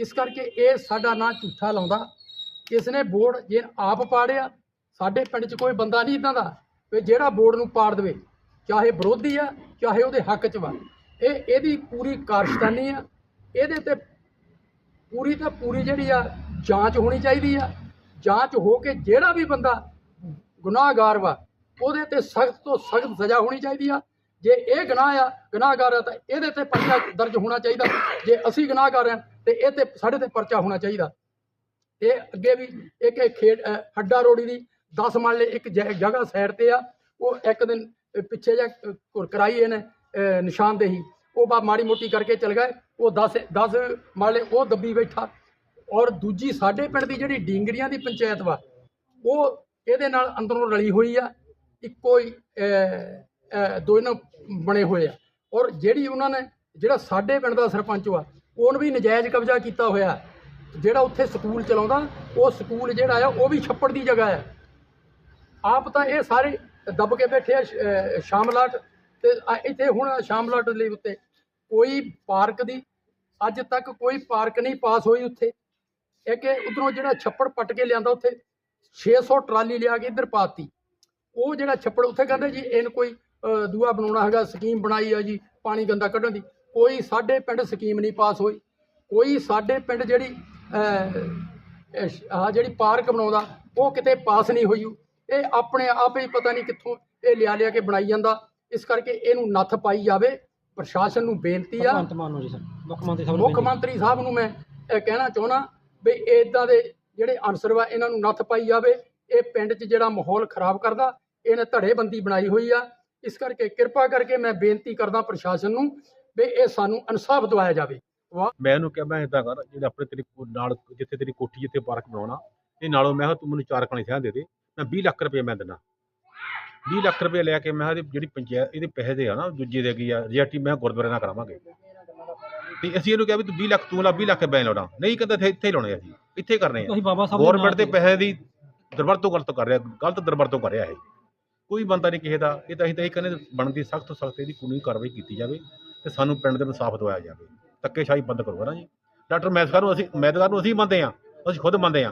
ਇਸ ਕਰਕੇ ਇਹ ਸਾਡਾ ਨਾਂ ਝੂਠਾ ਲਾਉਂਦਾ। ਇਸ ਨੇ ਬੋਰਡ ਜੇ ਆਪ ਪਾੜਿਆ, ਸਾਡੇ ਪਿੰਡ 'ਚ ਕੋਈ ਬੰਦਾ ਨਹੀਂ ਇਦਾਂ ਦਾ ਵੀ ਜਿਹੜਾ ਬੋਰਡ ਨੂੰ ਪਾੜ ਦੇਵੇ, ਚਾਹੇ ਵਿਰੋਧੀ ਆ, ਚਾਹੇ ਉਹਦੇ ਹੱਕ 'ਚ ਵਾ। ਇਹ, ਇਹਦੀ ਪੂਰੀ ਕਾਰਸ਼ਤਾਨੀ ਆ। ਇਹਦੇ ਤੇ ਪੂਰੀ ਤਾਂ ਪੂਰੀ ਜਿਹੜੀ ਆ, ਜਾਂਚ ਹੋਣੀ ਚਾਹੀਦੀ ਆ। ਜਾਂਚ ਹੋ ਕੇ ਜਿਹੜਾ ਵੀ ਬੰਦਾ ਗੁਨਾਹਗਾਰ ਵਾ, ਉਹਦੇ ਤੇ ਸਖਤ ਤੋਂ ਸਖਤ ਸਜ਼ਾ ਹੋਣੀ ਚਾਹੀਦੀ ਆ। ਜੇ ਇਹ ਗੁਨਾਹ ਆ ਗੁਨਾਹਗਾਰ ਆ ਤਾਂ ਇਹਦੇ ਤੇ ਪਰਚਾ ਦਰਜ ਹੋਣਾ ਚਾਹੀਦਾ। ਜੇ ਅਸੀਂ ਗੁਨਾਹਗਾਰ ਆ ਤੇ ਇਹ ਤੇ ਸਾਡੇ ਤੇ ਪਰਚਾ ਹੋਣਾ ਚਾਹੀਦਾ। ਇਹ ਅੱਗੇ ਵੀ ਇੱਕ ਇਹ ਖੇਡ ਅ, ਹੱਡਾ ਰੋੜੀ ਦੀ 10 ਮਰਲੇ ਇੱਕ ਜਗ੍ਹਾ ਸਾਈਡ ਤੇ ਆ। ਉਹ ਇੱਕ ਦਿਨ ਪਿੱਛੇ ਜਾ ਕਰਾਈ ਇਹਨੇ ਨਿਸ਼ਾਨਦੇਹੀ। ਉਹ ਬਾ ਮਾੜੀ ਮੋਟੀ ਕਰਕੇ ਚਲ ਗਏ। ਉਹ 10 10 ਮਰਲੇ ਉਹ ਦੱਬੀ ਬੈਠਾ। ਔਰ ਦੂਜੀ ਸਾਡੇ ਪਿੰਡ ਦੀ ਜਿਹੜੀ ਡੀਂਗਰੀਆਂ ਦੀ ਪੰਚਾਇਤ ਵਾ ਉਹ ਇਹਦੇ ਨਾਲ ਅੰਦਰੋਂ ਰਲੀ ਹੋਈ ਆ। ਇੱਕੋ ਹੀ ਦੋ ਅਹ, ਬਣੇ ਹੋਏ ਆ। ਔਰ ਜਿਹੜੀ ਉਹਨਾਂ ਨੇ ਜਿਹੜਾ ਸਾਡੇ ਪਿੰਡ ਦਾ ਸਰਪੰਚ ਆ ਉਹਨ ਵੀ ਨਜਾਇਜ਼ ਕਬਜ਼ਾ ਕੀਤਾ ਹੋਇਆ। ਜਿਹੜਾ ਉੱਥੇ ਸਕੂਲ ਚਲਾਉਂਦਾ ਉਹ ਸਕੂਲ ਜਿਹੜਾ ਆ ਉਹ ਵੀ ਛੱਪੜ ਦੀ ਜਗ੍ਹਾ ਆ। ਆਪ ਤਾਂ ਇਹ ਸਾਰੇ ਦੱਬ ਕੇ ਬੈਠੇ ਆ ਸ਼ਾਮਲਾਟ ਤੇ ਇੱਥੇ ਹੁਣ ਸ਼ਾਮਲਾਟ ਲਈ ਉੱਤੇ। ਕੋਈ ਪਾਰਕ ਦੀ ਅੱਜ ਤੱਕ ਕੋਈ ਪਾਰਕ ਨਹੀਂ ਪਾਸ ਹੋਈ ਉੱਥੇ। ਇਹ ਕਿ ਉਧਰੋਂ ਜਿਹੜਾ ਛੱਪੜ ਪੱਟ ਕੇ ਲਿਆਂਦਾ ਉੱਥੇ 600 ਟਰਾਲੀ ਲਿਆ ਕੇ ਇੱਧਰ ਪਾਤੀ ਉਹ ਜਿਹੜਾ ਛੱਪੜ ਉੱਥੇ ਕਹਿੰਦੇ ਜੀ ਇਹਨ ਕੋਈ ਦੂਆ ਬਣਾਉਣਾ ਹੈਗਾ ਸਕੀਮ ਬਣਾਈ ਆ ਜੀ ਪਾਣੀ ਗੰਦਾ ਕੱਢਣ ਦੀ। ਕੋਈ ਸਾਡੇ ਪਿੰਡ ਸਕੀਮ ਨਹੀਂ ਪਾਸ ਹੋਈ। ਕੋਈ ਸਾਡੇ ਪਿੰਡ ਜਿਹੜੀ ਆ ਜਿਹੜੀ ਪਾਰਕ ਬਣਾਉਂਦਾ ਉਹ ਕਿਤੇ ਪਾਸ ਨਹੀਂ ਹੋਈ। ਇਹ ਆਪਣੇ ਆਪ ਹੀ ਪਤਾ ਨਹੀਂ ਕਿੱਥੋਂ ਇਹ ਲਿਆ ਲਿਆ ਕੇ ਬਣਾਈ ਜਾਂਦਾ। ਇਸ ਕਰਕੇ ਇਹਨੂੰ ਨੱਥ ਪਾਈ ਜਾਵੇ। ਪ੍ਰਸ਼ਾਸਨ ਨੂੰ ਬੇਨਤੀ ਆ। ਮੁੱਖ ਮੰਤਰੀ ਸਾਹਿਬ ਮੁੱਖ ਮੰਤਰੀ ਸਾਹਿਬ ਨੂੰ ਮੈਂ ਇਹ ਕਹਿਣਾ ਚਾਹੁੰਦਾ ਵੀ ਇਦਾਂ ਦੇ ਜਿਹੜੇ ਅਨਸਰ ਵਾ ਇਹਨਾਂ ਨੂੰ ਨੱਥ ਪਾਈ ਜਾਵੇ। ਇਹ ਪਿੰਡ 'ਚ ਜਿਹੜਾ ਮਾਹੌਲ ਖਰਾਬ ਕਰਦਾ ਇਹਨੇ ਧੜੇਬੰਦੀ ਬਣਾਈ ਹੋਈ ਆ। ਇਸ ਕਰਕੇ ਕਿਰਪਾ ਕਰਕੇ ਮੈਂ ਬੇਨਤੀ ਕਰਦਾ ਪ੍ਰਸ਼ਾਸਨ ਨੂੰ ਵੀ ਇਹ ਸਾਨੂੰ ਇਨਸਾਫ ਦਿਵਾਇਆ ਜਾਵੇ। ਮੈਂ ਉਹਨੂੰ ਕਿਹਾ ਮੈਂ ਇਦਾਂ ਕਰ ਜਿਹੜੇ ਆਪਣੇ ਤੇਰੇ ਨਾਲ ਜਿੱਥੇ ਤੇਰੀ ਕੋਠੀ ਜਿੱਥੇ ਪਾਰਕ ਬਣਾਉਣਾ ਇਹ ਨਾਲੋਂ ਮੈਂ ਕਿਹਾ ਤੂੰ ਮੈਨੂੰ ਚਾਰ ਕਣੇ ਸਿਆਂ ਦੇ ਦੇ ਮੈਂ 20 ਲੱਖ ਰੁਪਏ ਮੈਂ ਦਿੰਦਾ। 20 ਲੱਖ ਰੁਪਏ ਲੈ ਕੇ ਮੈਂ ਜਿਹੜੀ ਪੰਚਾਇਤ ਇਹਦੇ ਪੈਸੇ ਦੇ ਆ ਨਾ ਦੂਜੇ ਦੇ ਗਈ ਆ ਰਜਿਸਟਰੀ ਮੈਂ ਗੁਰਦੁਆਰੇ ਨਾਲ ਕਰਾਵਾਂਗੇ। ਤੇ ਅਸੀਂ ਇਹਨੂੰ ਕਿਹਾ ਵੀ ਤੂੰ 20 ਲੱਖ ਤੂੰ ਲਾ 20 ਲੱਖ ਬੈਨ ਲਾਉਣਾ। ਨਹੀਂ ਕਹਿੰਦਾ ਇੱਥੇ ਇੱਥੇ ਹੀ ਲਾਉਣੇ ਅਸੀਂ ਇੱਥੇ ਕਰਨੇ ਆ। ਅਸੀਂ ਬਾਬਾ ਸਾਹਿਬ ਗਵਰਨਮੈਂਟ ਦੇ ਪੈਸੇ ਦੀ ਦਰਵਰਤੋਂ ਗਲਤ ਕਰ ਰਿਹਾ ਗਲਤ ਦਰਵਰਤੋਂ ਕਰ ਰਿਹਾ ਇਹ। ਕੋਈ ਬੰਦਾ ਨਹੀਂ ਕਿਸੇ ਦਾ ਇਹ ਤਾਂ ਅਸੀਂ ਤਾਂ ਇਹ ਕਹਿੰਦੇ ਬਣਦੀ ਸਖਤ ਤੋਂ ਸਖਤ ਇਹਦੀ ਕਾਨੂੰਨੀ ਕਾਰਵਾਈ ਕੀਤੀ ਜਾਵੇ ਤੇ ਸਾਨੂੰ ਪਿੰਡ ਦੇ ਨੂੰ ਸਾਫ਼ ਦਵਾਇਆ ਜਾਵੇ। ਧੱਕੇਸ਼ਾਹੀ ਬੰਦ ਕਰੋ ਨਾ ਜੀ। ਡਾਕਟਰ ਮੈਥਗਰ ਨੂੰ ਅਸੀਂ ਮੈਥਗਰ ਨੂੰ ਅਸੀਂ ਮੰਨਦੇ ਆ ਅਸੀਂ ਖੁਦ ਮੰਨਦੇ ਆ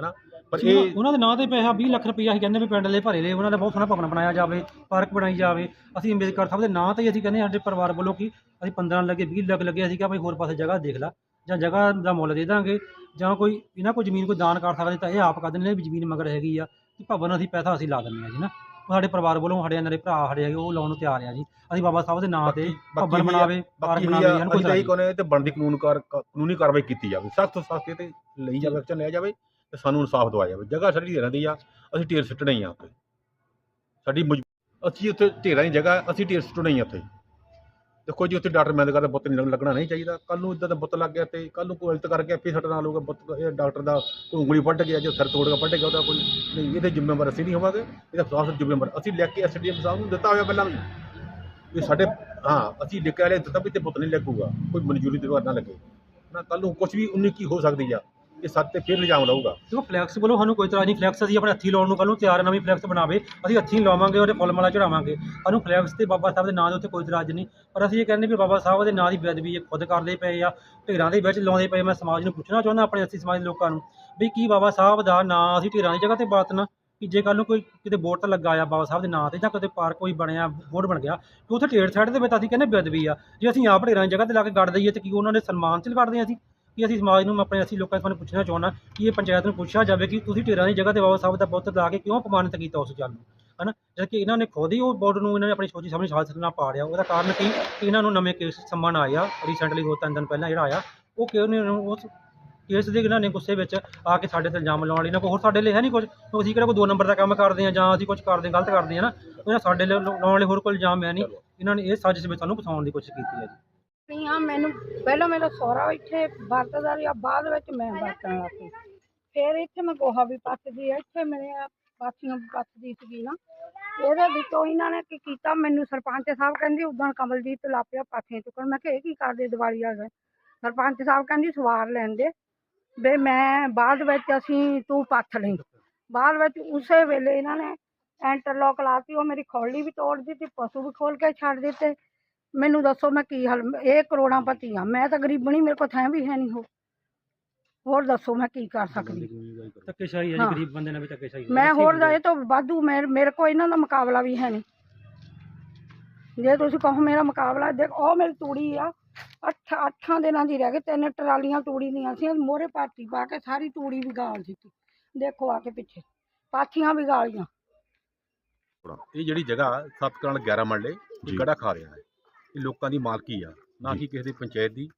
ਹਨਾ। ਪਰ ਇਹ ਉਹਨਾਂ ਦੇ ਨਾਂ ਤੇ ਪੈਸਾ 20 ਲੱਖ ਰੁਪਈਆ ਅਸੀਂ ਕਹਿੰਦੇ ਵੀ ਪਿੰਡ ਲਈ ਭਰੇ ਲਈ ਉਹਨਾਂ ਦਾ ਬਹੁਤ ਸੋਹਣਾ ਭਵਨ ਬਣਾਇਆ ਜਾਵੇ ਪਾਰਕ ਬਣਾਈ ਜਾਵੇ। ਅਸੀਂ ਅੰਬੇਦਕਰ ਸਾਹਿਬ ਦੇ ਨਾਂ ਤੇ ਅਸੀਂ ਕਹਿੰਦੇ ਸਾਡੇ ਪਰਿਵਾਰ ਵੱਲੋਂ ਕਿ ਅਸੀਂ 15 ਲੱਗੇ 20 ਲੱਖ ਲੱਗੇ ਅਸੀਂ ਕਿਹਾ ਭਾਈ ਹੋਰ ਪਾਸੇ ਜਗ੍ਹਾ ਦੇਖ ਲੈ ਜਾਂ ਜਗ੍ਹਾ ਦਾ ਮੁੱਲ ਦੇ ਦਾਂਗੇ ਜਾਂ ਕੋਈ ਇਹਨਾਂ ਕੋਈ ਜ਼ਮੀਨ ਕੋਈ ਦਾਨ ਕਰ ਸਕਦੇ ਤਾਂ ਇਹ ਆਪ ਕਰ ਦਿੰਦੇ ਨੇ ਵੀ ਜ਼ਮੀਨ ਮਗਰ ਹੈਗੀ ਆ ਭਵਨ ਅਸੀਂ ਪੈਸਾ ਅਸੀਂ ਲਾ ਦਿੰਦੇ ਆ ਜੀ ਨਾ। ਸਾਡੇ ਪਰਿਵਾਰ ਵੱਲੋਂ ਸਾਡੇ ਨਾਲ ਭਰਾ ਸਾਡੇ ਹੈਗੇ ਉਹ ਲਾਉਣ ਨੂੰ ਤਿਆਰ ਆ ਜੀ। ਅਸੀਂ ਬਾਬਾ ਸਾਹਿਬ ਦੇ ਨਾਂ ਤੇ ਆ- ਬਣਾਵੇ ਪਾਰਕ ਬਣਾਵੇ ਜਾਂ ਕੋਈ ਇਹ ਕਹਿੰਦੇ ਤੇ ਬਣਦੀ ਕਾਨੂੰਨ ਕਾਰ ਕਾਨੂੰਨੀ ਕਾਰਵਾਈ ਕੀਤੀ ਜਾਵੇ ਸਖਤ ਤੋਂ ਸਖਤ ਤੇ ਲਈ ਜਾਵੇ ਐਕਸ਼ਨ ਲਿਆ ਜਾਵੇ ਤੇ ਸਾਨੂੰ ਇਨਸਾਫ ਦਵਾਇਆ ਜਾਵੇ। ਜਗ੍ਹਾ ਸਾਡੀ ਢੇਰਾਂ ਦੀ ਆ ਅਸੀਂ ਢੇਰ ਸੁੱਟਣੇ ਆ ਉੱਥੇ। ਸਾਡੀ ਅਸੀਂ ਉੱਥੇ ਢੇਰਾਂ ਦੀ ਜਗ੍ਹਾ ਅਸੀਂ ਢੇਰ ਸੁੱਟਣੇ ਆ ਉੱਥੇ। ਦੇਖੋ ਜੀ, ਉੱਥੇ ਡਾਕਟਰ ਮੈਂਦਕਰ ਦਾ ਬੁੱਤ ਨਹੀਂ ਲੱਗਣਾ ਨਹੀਂ ਚਾਹੀਦਾ। ਕੱਲ ਨੂੰ ਇਦਾਂ ਦਾ ਬੁੱਤ ਲੱਗ ਗਿਆ ਤੇ ਕੱਲ ਨੂੰ ਕੋਈ ਗਲਤ ਗਿਆ, ਫਿਰ ਸਾਡੇ ਨਾਲ ਹੋਊਗਾ ਬੁੱਤ ਇਹ ਡਾਕਟਰ ਦਾ ਕੋਈ ਉਂਗਲੀ ਵੱਢ ਗਿਆ, ਜਾਂ ਸਿਰ ਤੋੜ ਕੇ ਵੱਢ ਗਿਆ ਉਹਦਾ ਕੋਈ। ਨਹੀਂ, ਇਹਦੇ ਜ਼ਿੰਮੇਵਾਰ ਅਸੀਂ ਨਹੀਂ ਹੋਵਾਂਗੇ, ਇਹਦਾ ਸਾਫ਼ ਜ਼ਿੰਮੇਵਾਰ। ਅਸੀਂ ਲੈ ਕੇ ਐਸਡੀਐਮ ਸਾਹਿਬ ਨੂੰ ਦਿੱਤਾ ਹੋਇਆ ਪਹਿਲਾਂ ਵੀ। ਇਹ ਸਾਡੇ, ਹਾਂ, ਅਸੀਂ ਲਿਖ ਕੇ ਵਾਲੇ ਦਿੱਤਾ ਵੀ ਤੇ ਬੁੱਤ ਨਹੀਂ ਲੱਗੂਗਾ, ਕੋਈ ਮਨਜ਼ੂਰੀ ਦੇ ਨਾ ਲੱਗੇ। ਨਾ ਕੱਲ ਨੂੰ ਕੁਝ ਵੀ, ਉਨੀ ਕੀ ਹੋ ਸਕਦੀ ਆ। ਇਹ ਸੱਤ ਤੇ ਫਿਰ ਇਲਜ਼ਾਮ ਲਾਊਗਾ। ਦੇਖੋ ਫਲੈਕਸ ਵੱਲੋਂ ਸਾਨੂੰ ਕੋਈ ਤਰ੍ਹਾਂ ਨਹੀਂ। ਫਲੈਕਸ ਅਸੀਂ ਆਪਣੇ ਹੱਥੀਂ ਲਾਉਣ ਨੂੰ ਕੱਲ ਤਿਆਰ ਨਵੀਂ ਫਲੈਕਸ ਬਣਾਵੇ। ਅਸੀਂ ਹੱਥੀਂ ਲਾਵਾਂਗੇ, ਉਹਦੇ ਫੁੱਲ ਮਾਲਾ ਚੜਾਵਾਂਗੇ ਸਾਨੂੰ ਫਲੈਕਸ ਤੇ ਬਾਬਾ ਸਾਹਿਬ ਦੇ ਨਾਂ ਦੇ ਉੱਤੇ ਕੋਈ ਇਤਰਾਜ਼ ਨਹੀਂ। ਪਰ ਅਸੀਂ ਇਹ ਕਹਿੰਦੇ ਵੀ ਬਾਬਾ ਸਾਹਿਬ ਦੇ ਨਾਂ ਦੀ ਬੇਅਦਬੀ ਇਹ ਖੁਦ ਕਰਦੇ ਪਏ ਆ, ਢੇਰਾਂ ਦੇ ਵਿੱਚ ਲਾਉਂਦੇ ਪਏ ਮੈਂ ਸਮਾਜ ਨੂੰ ਪੁੱਛਣਾ ਚਾਹੁੰਦਾ ਆਪਣੇ ਅਸੀਂ ਸਮਾਜ ਦੇ ਲੋਕਾਂ ਨੂੰ ਵੀ ਕੀ ਬਾਬਾ ਸਾਹਿਬ ਦਾ ਨਾਂ ਅਸੀਂ ਢੇਰਾਂ ਦੀ ਜਗ੍ਹਾ ਤੇ ਬਾਤਨਾ? ਕਿ ਜੇ ਕੱਲ ਨੂੰ ਕੋਈ ਕਿਤੇ ਬੋਰਡ ਤਾਂ ਲੱਗਾ ਆ ਬਾਬਾ ਸਾਹਿਬ ਦੇ ਨਾਂ ਤੇ ਜਾਂ ਕਿਤੇ ਪਾਰਕ ਕੋਈ ਬਣਿਆ, ਬੋਰਡ ਬਣ ਗਿਆ ਕਿ ਉੱਥੇ ਢੇਰ ਸਾਈਡ ਦੇ ਵਿੱਚ ਅਸੀਂ ਕਹਿੰਦੇ ਬੇਅਦਬੀ ਆ। ਜੇ ਅਸੀਂ ਆਪ ਢੇਰਾਂ ਦੀ ਜਗ੍ਹਾ ਤੇ ਲਾ ਕੇ ਗੱਡ ਦਈਏ ਤੇ ਕੀ ਉਹਨਾਂ ਦੇ ਸਨਮਾਨ ਚ ਕੱਢਦੇ ਆ ਅਸੀਂ? ਕਿ ਅਸੀਂ ਸਮਾਜ ਨੂੰ ਆਪਣੇ ਅਸੀਂ ਲੋਕਾਂ ਨੂੰ ਪੁੱਛਣਾ ਚਾਹੁੰਦਾ ਕਿ ਇਹ ਪੰਚਾਇਤ ਨੂੰ ਪੁੱਛਿਆ ਜਾਵੇ ਕਿ ਤੁਸੀਂ ਢੇਰਾਂ ਦੀ ਜਗ੍ਹਾ ਤੇ ਬਾਬਾ ਸਾਹਿਬ ਦਾ ਬੁੱਤ ਲਾ ਕੇ ਕਿਉਂ ਅਪਮਾਨਿਤ ਕੀਤਾ ਉਸ ਚੱਲ ਨੂੰ? ਹਨਾ? ਜਦ ਕਿ ਇਹਨਾਂ ਨੇ ਖੁਦ ਹੀ ਉਹ ਬੋਰਡ ਨੂੰ ਇਹਨਾਂ ਨੇ ਆਪਣੀ ਸੋਚੀ ਸਾਹਮਣੇ ਸਾਲ ਨਾਲ ਪਾੜਿਆ ਉਹਦਾ ਕਾਰਨ ਕੀ? ਕਿ ਇਹਨਾਂ ਨੂੰ ਨਵੇਂ ਕੇਸ ਸੰਮਨ ਆਇਆ। ਰੀਸੈਂਟਲੀ ਦੋ ਤਿੰਨ ਦਿਨ ਪਹਿਲਾਂ ਜਿਹੜਾ ਆਇਆ ਉਹ ਕਿ ਉਹਨੇ ਉਸ ਕੇਸ ਦੇ ਇਹਨਾਂ ਨੇ ਗੁੱਸੇ ਵਿੱਚ ਆ ਕੇ ਸਾਡੇ ਤੇ ਇਲਜ਼ਾਮ ਲਾਉਣ ਲਈ ਨਾ ਕੋਈ ਹੋਰ ਸਾਡੇ ਲਈ ਹੈ ਨਹੀਂ ਕੁਝ ਅਸੀਂ ਕਿਹੜਾ ਕੋਈ ਦੋ ਨੰਬਰ ਦਾ ਕੰਮ ਕਰਦੇ ਆ ਜਾਂ ਅਸੀਂ ਕੁਝ ਕਰਦੇ ਗਲਤ ਕਰਦੇ ਆ ਨਾ? ਉਹਨਾਂ ਸਾਡੇ ਲਈ ਲਾਉਣ ਲਈ ਹੋਰ ਕੋਈ ਇਲਜ਼ਾਮ ਹੈ ਨਹੀਂ। ਇਹਨਾਂ ਨੇ ਇਹ ਸਾਜ਼ਿਸ਼ ਵਿੱਚ ਸਾਨੂੰ ਫਸਾਉਣ ਦੀ ਕੋਸ਼ਿਸ਼ ਕੀਤੀ ਹੈ ਜੀ। ਨਹੀਂ ਹਾਂ ਮੈਨੂੰ ਪਹਿਲਾਂ ਮੇਰਾ ਸਹੁਰਾ ਇੱਥੇ ਵਰਤਦਾ ਰਿਹਾ, ਬਾਅਦ ਵਿੱਚ ਮੈਂ ਵਰਤਣ ਲੱਗ ਪਈ। ਫਿਰ ਇੱਥੇ ਮੈਂ ਗੋਹਾ ਵੀ ਪੱਥਦੀ ਆ, ਇੱਥੇ ਮੇਰੇ ਪਾਥੀਆਂ ਵੀ ਪੱਥਦੀ ਸੀਗੀ ਨਾ। ਇਹਦੇ ਵਿੱਚੋਂ ਇਹਨਾਂ ਨੇ ਕੀ ਕੀਤਾ, ਮੈਨੂੰ ਸਰਪੰਚ ਸਾਹਿਬ ਕਹਿੰਦੀ, ਉਦੋਂ ਕਮਲਜੀਤ ਲਾਪਿਆ ਪਾਥੀਆਂ ਚੁੱਕਣ। ਮੈਂ ਕਿਹਾ, ਇਹ ਕੀ ਕਰਦੇ ਦੀਵਾਲੀ ਵਾਲੇ ਸਰਪੰਚ ਸਾਹਿਬ ਕਹਿੰਦੀ, ਸਵਾਰ ਲੈਂਦੇ। ਵੀ ਮੈਂ ਬਾਅਦ ਵਿੱਚ ਅਸੀਂ ਤੂੰ ਪੱਥ ਲਈ। ਬਾਅਦ ਵਿੱਚ ਉਸੇ ਵੇਲੇ ਇਹਨਾਂ ਨੇ ਇੰਟਰਲੋਕ ਲਾਤੀ ਉਹ ਮੇਰੀ ਖੋਲੀ ਵੀ ਤੋੜ ਦਿੱਤੀ, ਪਸ਼ੂ ਵੀ ਖੋਲ ਕੇ ਛੱਡ ਦਿੱਤੇ। ਮੈਨੂੰ ਦੱਸੋ ਮੈਂ ਕੀ ਹੱਲ ਇਹ ਕਰੋੜਾਪਤੀ ਆ ਮੈਂ ਤਾਂ ਗਰੀਬਣੀ ਮੇਰੇ ਕੋਲ ਥੈਂ ਵੀ ਹੈ ਨਹੀਂ ਹੋ ਹੋਰ ਦੱਸੋ ਮੈਂ ਕੀ ਕਰ ਸਕਦੀ? ਧੱਕੇਸ਼ਾਹੀ ਹੈ ਹਾਂ। ਜੀ ਗਰੀਬ ਬੰਦੇ ਨਾਲ ਵੀ ਧੱਕੇਸ਼ਾਹੀ ਮੈਂ ਹੋਰ ਦਾ। ਇਹ ਤੋਂ ਵਾਧੂ ਮੇਰੇ ਮੇਰੇ ਕੋਲ ਇਹਨਾਂ ਦਾ ਮੁਕਾਬਲਾ ਵੀ ਹੈ ਨਹੀਂ। ਜੇ ਤੁਸੀਂ ਕਹੋ ਮੇਰਾ ਮੁਕਾਬਲਾ ਦੇਖ ਉਹ ਮੇਰੀ ਤੂੜੀ ਆ ਅੱਠ ਅੱਠਾਂ ਦਿਨਾਂ ਦੀ ਰਹਿ ਗਈ ਤਿੰਨ ਟਰਾਲੀਆਂ ਤੂੜੀ ਦੀਆਂ ਸੀ ਮੋਰੇ ਪਾਤੀ ਪਾ ਕੇ ਸਾਰੀ ਤੂੜੀ ਵੀ ਗਾਲ ਦਿੱਤੀ। ਦੇਖੋ ਆ ਕੇ ਪਿੱਛੇ ਪਾਥੀਆਂ ਵੀ ਗਾਲੀਆਂ। ਇਹ ਜਿਹੜੀ ਜਗ੍ਹਾ ਸੱਤ ਕਨਾਲ 11 ਮਰਲੇ ਜੀ। ਗੜਾ ਖਾ ਰਿਹਾ ਹੈ? ਇਹ ਲੋਕਾਂ ਦੀ ਮਾਲਕੀ ਆ ਨਾ ਕਿ ਕਿਸੇ ਦੀ ਪੰਚਾਇਤ ਦੀ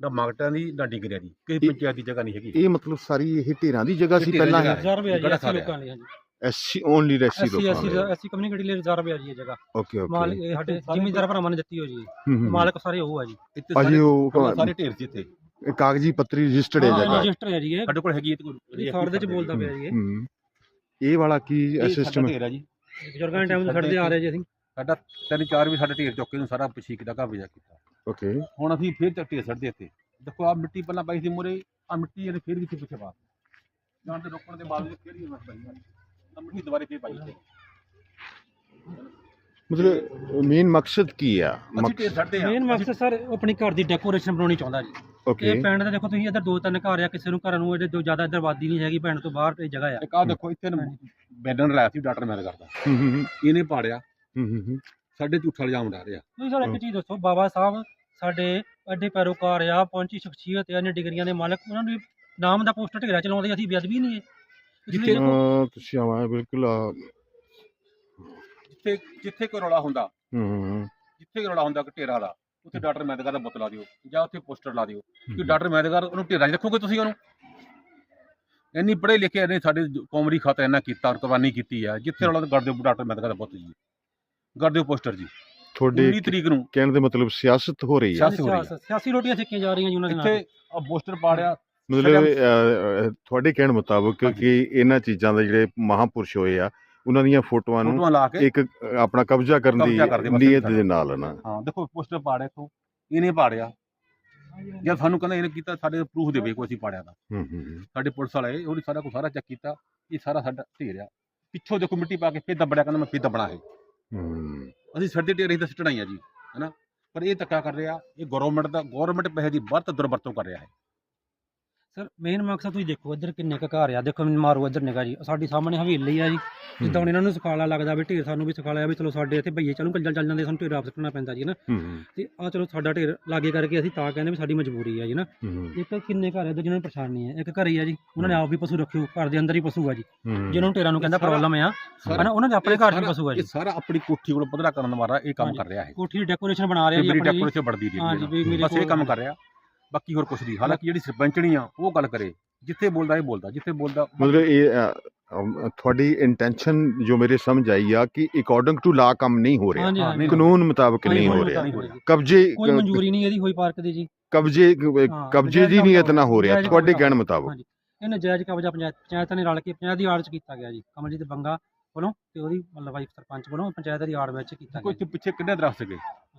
ਨਾ ਮਾਗਟਾਂ ਦੀ ਨਾ ਡਿਗਰੀਆਂ ਦੀ ਕਿਸੇ ਪੰਚਾਇਤ ਦੀ ਜਗ੍ਹਾ ਨਹੀਂ ਹੈਗੀ। ਇਹ ਮਤਲਬ ਸਾਰੀ ਇਹ ਢੇਰਾਂ ਦੀ ਜਗ੍ਹਾ ਸੀ ਦੀ ਪਹਿਲਾਂ। ਜਗ੍ਹਾ ਇਹ? ਰਿਜ਼ਰਵ ਹੈ ਜੀ ਅਸੀਂ। ਲੋਕਾਂ ਲਈ ਹਾਂਜੀ। ਐਸਸੀ ਓਨਲੀ ਐਸਸੀ ਐਸਸੀ ਲੋਕਾਂ ਐਸਸੀ ਐਸਸੀ ਕਮਿਊਨਿਟੀ ਲਈ ਰਿਜ਼ਰਵ ਹੈ ਜੀ ਇਹ ਜਗ੍ਹਾ। Okay okay. ਇਹ ਸਾਡੇ ਜ਼ਿਮੀਂਦਾਰ ਭਰਾਵਾਂ ਨੇ ਦਿੱਤੀ ਹੋ ਜੀ। ਹੂੰ ਹੂੰ ਮਾਲਕ ਸਾਰੇ ਉਹ ਆ ਜੀ। ਇੱਥੇ ਭਾਜੀ ਸਾਰੇ ਉਹ ਪਹਿਲਾਂ ਸਾਰੇ ਢੇਰ ਸੀ ਇੱਥੇ। ਇਹ ਕਾਗਜ਼ੀ ਪੱਤਰੀ ਰਜਿਸਟਰਡ ਹੈ ਜਗ੍ਹਾ। ਰਜਿਸਟਰ ਹੈ ਜੀ ਇਹ। ਸਾਡੇ ਕੋਲ ਹੈਗੀ ਇਹ ਇਹ ਫਰਦ ਚ ਬੋਲਦਾ ਪਿਆ ਜੀ ਇਹ। ਹੂੰ। ਇਹ ਵਾਲਾ ਕੀ ਇਹ ਸਿਸਟਮ ਆ ਜੀ। ਬਜ਼ੁਰਗਾਂ ਦੇ ਟਾਈਮ ਤੋਂ ਛੱਡਦੇ ਆ ਰਹੇ ਜੀ ਅਸੀਂ। ਸਾਡਾ ਤਿੰਨ ਚਾਰ ਵੀ ਸਾਡੇ ਢੇਰ ਚੁੱਕੇ ਨੂੰ ਸਾਰਾ ਪਛੀਕ ਦਾ ਕਬਜ਼ਾ ਕੀਤਾ। ਓਕੇ। ਹੁਣ ਅਸੀਂ ਫੇਰ ਤੇ ਢੇਰ ਛੱਡਦੇ ਇੱਥੇ। ਦੇਖੋ ਆ ਮਿੱਟੀ ਪਹਿਲਾਂ ਪਾਈ ਸੀ ਮੁਰੇ ਆ ਮਿੱਟੀ ਇਹਨੇ ਫੇਰ ਵੀ ਸੀ ਪਿੱਛੇ ਪਾ ਜਾਣ ਤੇ ਰੋਕਣ ਦੇ ਬਾਵਜੂਦ ਫੇਰ ਵੀ ਮਸ ਪਈ ਆ। ਮਿੱਟੀ ਦੁਬਾਰੇ ਫੇਰ ਪਾਈ ਇੱਥੇ ਮਤਲਬ ਮੇਨ ਮਕਸਦ ਕੀ ਆ? ਅਸੀਂ ਢੇਰ ਛੱਡਦੇ ਆ। ਮੇਨ ਮਕਸਦ ਸਰ ਆਪਣੀ ਘਰ ਦੀ ਡੈਕੋਰੇਸ਼ਨ ਬਣਾਉਣੀ ਚਾਹੁੰਦਾ ਜੀ। ਓਕੇ। ਇਹ ਪਿੰਡ ਦੇ ਦੇਖੋ ਤੁਸੀਂ ਇੱਧਰ ਦੋ ਤਿੰਨ ਘਰ ਆ ਕਿਸੇ ਨੂੰ ਘਰਾਂ ਨੂੰ ਇਹਦੇ ਤੋਂ ਜ਼ਿਆਦਾ ਇੱਧਰ ਆਬਾਦੀ ਨਹੀਂ ਹੈਗੀ ਪਿੰਡ ਤੋਂ ਬਾਹਰ ਇਹ ਜਗ੍ਹਾ ਆ। ਇੱਕ ਆ ਦੇਖੋ ਇੱਥੇ ਬੈਨਰ ਲਾਇਆ ਸੀ ਡਾਕਟਰ ਮੈਲ ਕਰਦਾ। ਹੂੰ ਹੂੰ। ਇਹਨੇ ਪਾੜਿਆ। ਹੂੰ ਹੂੰ ਹੂੰ। ਸਾਡੇ ਝੂਠਾ ਇਲਜ਼ਾਮ ਲਾ ਰਿਹਾ। ਤੁਸੀਂ ਸਰ ਇੱਕ ਚੀਜ਼ ਦੱਸੋ ਬਾਬਾ ਸਾਹਿਬ ਸਾਡੇ ਅੱਡੇ ਪੈਰੋਕਾਰ ਆ ਪਹੁੰਚੀ ਸ਼ਖਸੀਅਤ ਆ ਨੇ ਡਿਗਰੀਆਂ ਦੇ ਮਾਲਕ ਉਹਨਾਂ ਨੂੰ ਨਾਮ ਦਾ ਪੋਸਟਰ ਢੇਰਾ ਚਲਾਉਂਦੇ ਅਸੀਂ ਬੇਅਦਬੀ ਨਹੀਂ ਹੈ ਜਿੱਥੇ- ਜਿੱਥੇ ਅਹ ਤੁਸੀਂ ਆਵਾਂ ਬਿਲਕੁਲ ਆ, ਜਿੱਥੇ ਜਿੱਥੇ ਕੋਈ ਰੌਲਾ ਹੁੰਦਾ ਹੂੰ ਹੂੰ ਜਿੱਥੇ ਕੋਈ ਰੌਲਾ ਹੁੰਦਾ ਕਿ ਢੇਰਾ ਦਾ ਉੱਥੇ ਡਾਕਟਰ ਮੈਦਗਰ ਦਾ ਬੁੱਤ ਲਾ ਦਿਓ ਜਾਂ ਉੱਥੇ ਪੋਸਟਰ ਲਾ ਦਿਓ। ਕਿ ਡਾਕਟਰ ਮੈਦਗਰ ਉਹਨੂੰ ਢੇਰਾ 'ਚ ਰੱਖੋਗੇ ਤੁਸੀਂ ਉਹਨੂੰ? ਇੰਨੀ ਪੜ੍ਹੇ ਲਿਖੇ ਨੇ ਸਾਡੇ ਕੌਮ ਦੀ ਖਾਤਰ ਇੰਨਾ ਕੀਤਾ ਔਰ ਕੁਰਬਾਨੀ ਕੀਤੀ ਆ ਜਿੱਥੇ ਰੌਲਾ ਤਾਂ ਕਰ ਦਿਓ ਡਾਕਟਰ ਮੈਦਗਰ ਦਾ ਬੁੱਤ ਜੀ। ਕਰ ਦਿਓ ਪੋਸਟਰ ਜੀ। ਤੁਹਾਡੇ 19 ਤਰੀਕ ਨੂੰ। ਕਹਿਣ ਦੇ ਮਤਲਬ ਸਿਆਸਤ ਹੋ ਰਹੀ ਹੈ। ਸਿਆਸਤ ਹੋ ਰਹੀ ਸਿਆਸੀ ਰੋਟੀਆਂ ਸਿੱਕੀਆਂ ਜਾ ਰਹੀਆਂ ਜੀ ਉਹਨਾਂ ਦੇ ਨਾਲ। ਇੱਥੇ ਆ ਪੋਸਟਰ ਪਾੜਿਆ ਮਤਲਬ ਅਹ, ਅਹ, ਤੁਹਾਡੇ ਕਹਿਣ ਮੁਤਾਬਕ ਕਿ ਇਹਨਾਂ ਚੀਜ਼ਾਂ ਦੇ ਜਿਹੜੇ ਮਹਾਪੁਰਸ਼ ਹੋਏ ਆ ਉਹਨਾਂ ਦੀਆਂ ਫੋਟੋਆਂ ਨੂੰ ਫੋਟੋਆਂ ਲਾ ਕੇ ਇੱਕ ਅਹ, ਆਪਣਾ ਕਬਜ਼ਾ ਕਰਨ ਦੀ ਕਬਜ਼ਾ ਕਰਦੇ ਬਸ ਨੀਅਤ। ਦੇ ਨਾਲ ਨਾ। ਹਾਂ ਦੇਖੋ ਪੋਸਟਰ ਪਾੜਿਆ ਇੱਥੋਂ। ਇਹਨੇ ਪਾੜਿਆ। ਜਦ ਸਾਨੂੰ ਕਹਿੰਦਾ ਇਹਨੇ ਕੀਤਾ ਸਾਡੇ ਪ੍ਰੂਫ ਦੇਵੇ ਕੋਈ ਅਸੀਂ ਪਾੜਿਆ ਦਾ ਹੂੰ ਹੂੰ ਹੂੰ। ਸਾਡੇ ਪੁਲਿਸ ਵਾਲੇ ਉਹਨੇ ਸਾਰਾ ਕੁਝ ਸਾਰਾ ਚੈੱਕ ਕੀਤਾ। ਇਹ ਸਾਰਾ ਸਾਡਾ ਢੇਰ ਆ। ਪਿੱਛੋਂ ਦੇਖੋ ਮਿੱਟੀ ਪਾ ਕੇ ਫੇਰ ਦੱਬੜਿਆ ਕਹਿੰਦਾ ਮੈਂ ਫੇਰ ਦੱਬਣਾ ਹੈ ਹੂੰ। ਅਸੀਂ ਸਾਡੇ ਟੇਰੇ ਤਾਂ ਸਿੱਟਣਾ ਜੀ, ਹੈਨਾ? ਪਰ ਇਹ ਧੱਕਾ ਕਰ ਰਿਹਾ, ਇਹ ਗਵਰਨਮੈਂਟ ਦਾ ਗਵਰਨਮੈਂਟ ਪੈਸੇ ਦੀ ਵਰਤ ਦੁਰਵਰਤੋਂ ਕਰ ਰਿਹਾ ਹੈ। ਸਰ ਮੇਨ ਮਕਸਦ ਤੁਸੀਂ ਦੇਖੋ ਇੱਧਰ ਕਿੰਨੇ ਕੁ ਘਰ ਆ। ਦੇਖੋ ਮੈਨੂੰ ਮਾਰੋ ਇੱਧਰ ਨਿਗਾ ਜੀ। ਸਾਡੀ ਸਾਹਮਣੇ ਹਵੇਲੀ ਆ ਜੀ। ਜਿੱਦਾਂ ਹੁਣ ਇਹਨਾਂ ਨੂੰ ਸੁਖਾਲਾ ਲੱਗਦਾ ਵੀ ਢੇਰ ਸਾਨੂੰ ਵੀ ਸੁਖਾਲਾ ਆ ਵੀ ਚਲੋ ਸਾਡੇ ਇੱਥੇ ਭਈਏ ਚਲੋ ਚੱਲ ਚੱਲ ਜਾਂਦੇ ਸਾਨੂੰ ਢੇਰ ਆਪ ਸੁੱਟਣਾ ਪੈਂਦਾ ਜੀ ਨਾ? ਹੂੰ ਹੂੰ, ਤੇ ਆ ਚਲੋ ਸਾਡਾ ਢੇਰ ਲਾਗੇ ਕਰਕੇ ਅਸੀਂ ਤਾਂ ਕਹਿੰਦੇ ਵੀ ਸਾਡੀ ਮਜਬੂਰੀ ਆ ਜੀ ਨਾ? ਹੂੰ ਇੱਕ ਕਿੰਨੇ ਘਰ ਆ ਇੱਧਰ ਜਿਹਨਾਂ ਨੂੰ ਪਰੇਸ਼ਾਨੀ ਹੈ ਇੱਕ ਘਰ ਹੀ ਆ ਜੀ। ਉਹਨਾਂ ਨੇ ਆਪ ਵੀ ਪਸ਼ੂ ਰੱਖਿਓ ਘਰ ਦੇ ਅੰਦਰ ਹੀ ਪਸ਼ੂ ਆ ਜੀ। ਹੂੰ ਜਿਹਨਾਂ ਨੂੰ ਢੇਰਾਂ ਨੂੰ ਕਹਿੰਦਾ ਪ੍ਰੋਬਲਮ ਆ। ਹਨਾ ਉਹਨਾਂ ਦੇ ਆਪਣੇ ਘਰ 'ਚ ਪਸ਼ੂ ਆ ਇਹ ਜੀ ਸਾਰਾ ਆਪਣੀ ਕੋਠੀ ਕੋਲ ਪਧਰਾ ਕਰਨ ਵਾਲਾ ਇਹ ਕੰਮ। ਕਰ ਰਿਹਾ ਹੈ ਕੋਠੀ ਦੀ ਡੈਕੋਰੇਸ਼ਨ ਬਣਾ ਰਿਹਾ ਜੀ ਮੇਰੀ ਆਪਣੀ। ਡੈਕੋਰੇਸ਼ਨ ਵੱਧਦੀ ਰਹੀ ਮੇਰੇ ਬਸ ਇਹ ਕੰਮ ਕਰ ਰਿਹਾ। ਬਾਕੀ ਹੋਰ ਕੁਛ ਨਹੀਂ। ਹਾਲਾਂਕਿ ਜਿਹੜੀ ਸਰਪੰਚਣੀ ਆ ਉਹ ਗੱਲ ਕਰੇ। ਜਿੱਥੇ ਬੋਲਦਾ ਇਹ ਬੋਲਦਾ। ਜਿੱਥੇ ਬੋਲਦਾ ਮਤਲਬ ਇਹ ਤੁਹਾਡੀ ਇੰਟੈਂਸ਼ਨ ਜੋ ਮੇਰੇ ਸਮਝ ਆਈ ਆ ਕਿ ਅਕੋਰਡਿੰਗ ਟੂ ਲਾ ਕੰਮ ਨਹੀਂ ਹੋ ਰਿਹਾ। ਹਾਂਜੀ ਹਾਂਜੀ। ਕਾਨੂੰਨ ਮੁਤਾਬਕ ਨਹੀਂ ਹੋ ਰਿਹਾ। ਕਬਜ਼ੇ ਕੋਈ ਮਨਜ਼ੂਰੀ ਨਹੀਂ ਇਹਦੀ ਹੋਈ ਪਾਰਕ ਦੀ ਜੀ। ਕਬਜ਼ੇ ਹਾਂ, ਕਬਜ਼ੇ ਦੀ ਨੀਅਤ ਨਾ ਹੋ ਰਿਹਾ। ਤੁਹਾਡੇ ਕਹਿਣ ਮੁਤਾਬਕ। ਹਾਂਜੀ। ਇਹ ਨਜਾਇਜ਼ ਕਬਜ਼ਾ ਪੰਚਾਇਤ ਪੰਚਾਇਤ ਨੇ ਰਲ ਕੇ ਪੰਚਾਇਤ ਦੀ ਆੜ ਚ ਕੀਤਾ ਗਿਆ ਜੀ ਕਮਲਜੀਤ ਬੰਗਾ ਵੱਲੋਂ ਤੇ ਉਹਦੀ ਮਤਲਬ ਵਾਈਫ ਸਰਪੰਚ ਵੱਲੋਂ ਪੰਚਾਇਤ ਦੀ ਆੜ ਵਿੱਚ ਕੀਤਾ ਕੋਈ ਗਿਆ ਇੱਥੇ ਪਿੱਛੇ ਕਿੰਨੇ ਦਰਖਤ ਸੀਗੇ।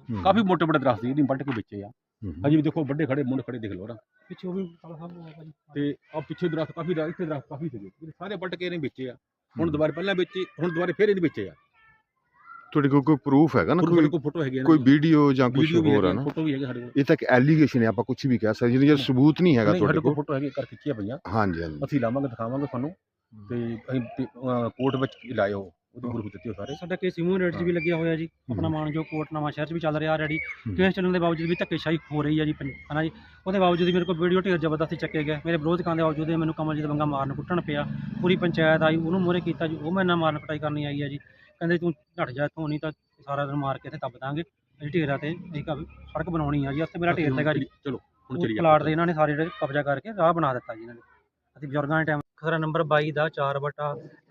ਕਾਫੀ ਮੋਟੇ ਮੋਟੇ ਦਰਖਤ ਸੀ ਇਹਦੀ ਵੱਢ ਕੇ ਵਿੱਚੇ ਆ। ਹੂੰ। ਅਜੇ ਵੀ ਦੇਖੋ ਵੱਡੇ ਖੜੇ ਮੁੰਡੇ ਖੜੇ ਦੇਖ ਲਓ ਨਾ ਪਿੱਛੇ ਉਹ ਵੀ ਕਾਲਾ ਸਾਹਿਬ ਹੋਇਆ ਭਾਜੀ ਤੇ ਆ ਪਿੱਛੇ ਦਰਖਤ ਕਾਫੀ ਦਰਖਤ ਇੱਥੇ ਦਰਖਤ ਕਾਫੀ ਸੀਗੇ। ਇਹ ਸਾਰੇ ਵੱਢ ਕੇ ਇਹਨੇ ਵੇਚੇ ਆ। ਹੁਣ ਦੁਬਾਰਾ ਪਹਿਲਾਂ ਵੇਚੇ ਹੁਣ ਦੁਬਾਰਾ ਫੇਰ ਇਹਦੇ ਵੇਚੇ ਆ। ਤੁਹਾਡੇ ਕੋਲ ਕੋਈ ਪ੍ਰੂਫ ਹੈਗਾ ਨਾ? ਕੋਈ ਕੋਈ ਫੋਟੋ ਹੈਗੀ ਕੋਈ ਵੀਡੀਓ ਜਾਂ ਕੁਝ ਹੋਰ ਹੈ ਨਾ? ਫੋਟੋ ਵੀ ਹੈਗੇ ਸਾਡੇ ਕੋਲ। ਇਹ ਤਾਂ ਇੱਕ ਐਲੀਗੇਸ਼ਨ ਹੈ ਆਪਾਂ ਕੁਝ ਵੀ ਕਹਿ ਸਕਦੇ ਜਿਹਦਾ ਸਬੂਤ ਨਹੀਂ ਹੈਗਾ ਤੁਹਾਡੇ ਕੋਲ ਕੋਲ। ਫੋਟੋ ਹੈਗੀ ਕਰ ਖਿੱਚੀਆਂ ਪਈਆਂ। ਹਾਂਜੀ ਹਾਂਜੀ। ਅਸੀਂ ਲਾਵਾਂਗੇ ਦਿਖਾਵਾਂਗੇ ਤੁਹਾਨੂੰ। ਤੇ ਅਸੀਂ ਕੋਰਟ ਵਿੱਚ ਲਾਇਓ। ਉਹਦੇ ਪ੍ਰੂਫ ਦਿੱਤੇ ਹੋ ਸਾਰੇ। ਸਾਡਾ ਕੇਸ ਹਿਊਮਨ ਰਾਈਟਸ ਵੀ ਲੱਗਿਆ ਹੋਇਆ ਜੀ। ਆਪਣਾ ਮਾਨਜੋ ਕੋਰਟ ਨਵਾਂ ਸ਼ਹਿਰ ਚ ਵੀ ਚੱਲ ਰਿਹਾ ਰੈਡੀ ਹੂੰ। ਕੇਸ ਚੱਲਣ ਦੇ ਬਾਵਜੂਦ ਵੀ ਧੱਕੇਸ਼ਾਹੀ ਹੋ ਰਹੀ ਹੈ ਜੀ ਹਨਾ ਜੀ। ਉਹਦੇ ਬਾਵਜੂਦ ਵੀ ਮੇਰੇ ਕੋਲ ਵੀਡੀਓ ਢੇਰ ਜ਼ਬਰਦਸਤੀ ਚੱਕੇ ਗਏ। ਮੇਰੇ ਵਿਰੋਧ ਕਰਨ ਦੇ ਬਾਵਜੂਦ ਮੈਨੂੰ ਕਮਲਜੀਤ ਬੰਗਾ ਮਾਰਨ ਕੁੱਟਣ ਪਿਆ। ਪੂਰੀ ਪੰਚਾਇਤ ਆਈ ਉਹਨੂੰ ਮੂਹਰੇ ਕੀਤਾ ਜੀ। ਉਹ ਮੇਰੇ ਨਾਲ ਮਾਰਨ ਕੁਟਾਈ ਕਰਨੀ ਆਈ ਹੈ ਜੀ। ਕਹਿੰਦੇ ਤੂੰ ਘਟ ਜਾ ਇੱਥੋਂ ਨਹੀਂ ਤਾਂ ਸਾਰਾ ਦਿਨ ਮਾਰ ਕੇ ਇੱਥੇ ਦੱਬ ਦਾਂਗੇ। ਅਸੀਂ ਢੇਰਾਂ ਤੇ ਅਸੀਂ ਕਾ ਸੜਕ ਬਣਾਉਣੀ ਆ ਜੀ। ਉੱਥੇ ਮੇਰਾ ਢੇਰ ਹੈਗਾ ਜੀ। ਚਲੋ ਹੁਣ ਚਲੀਏ ਪਲਾਟ ਦੇ ਇਹਨਾਂ ਨੇ ਸਾਰੇ ਜਿਹੜੇ ਕਬਜ਼ਾ ਕਰਕੇ ਰਾਹ ਬਣਾ ਦਿੱਤਾ ਜੀ ਇਹਨਾਂ ਨੇ। ਅਸੀਂ ਬਜ਼ੁਰਗਾਂ ਦੇ ਟਾਈਮ ਖਸਰਾ ਨੰਬਰ 22 ਦਾ 4 ਵਟਾ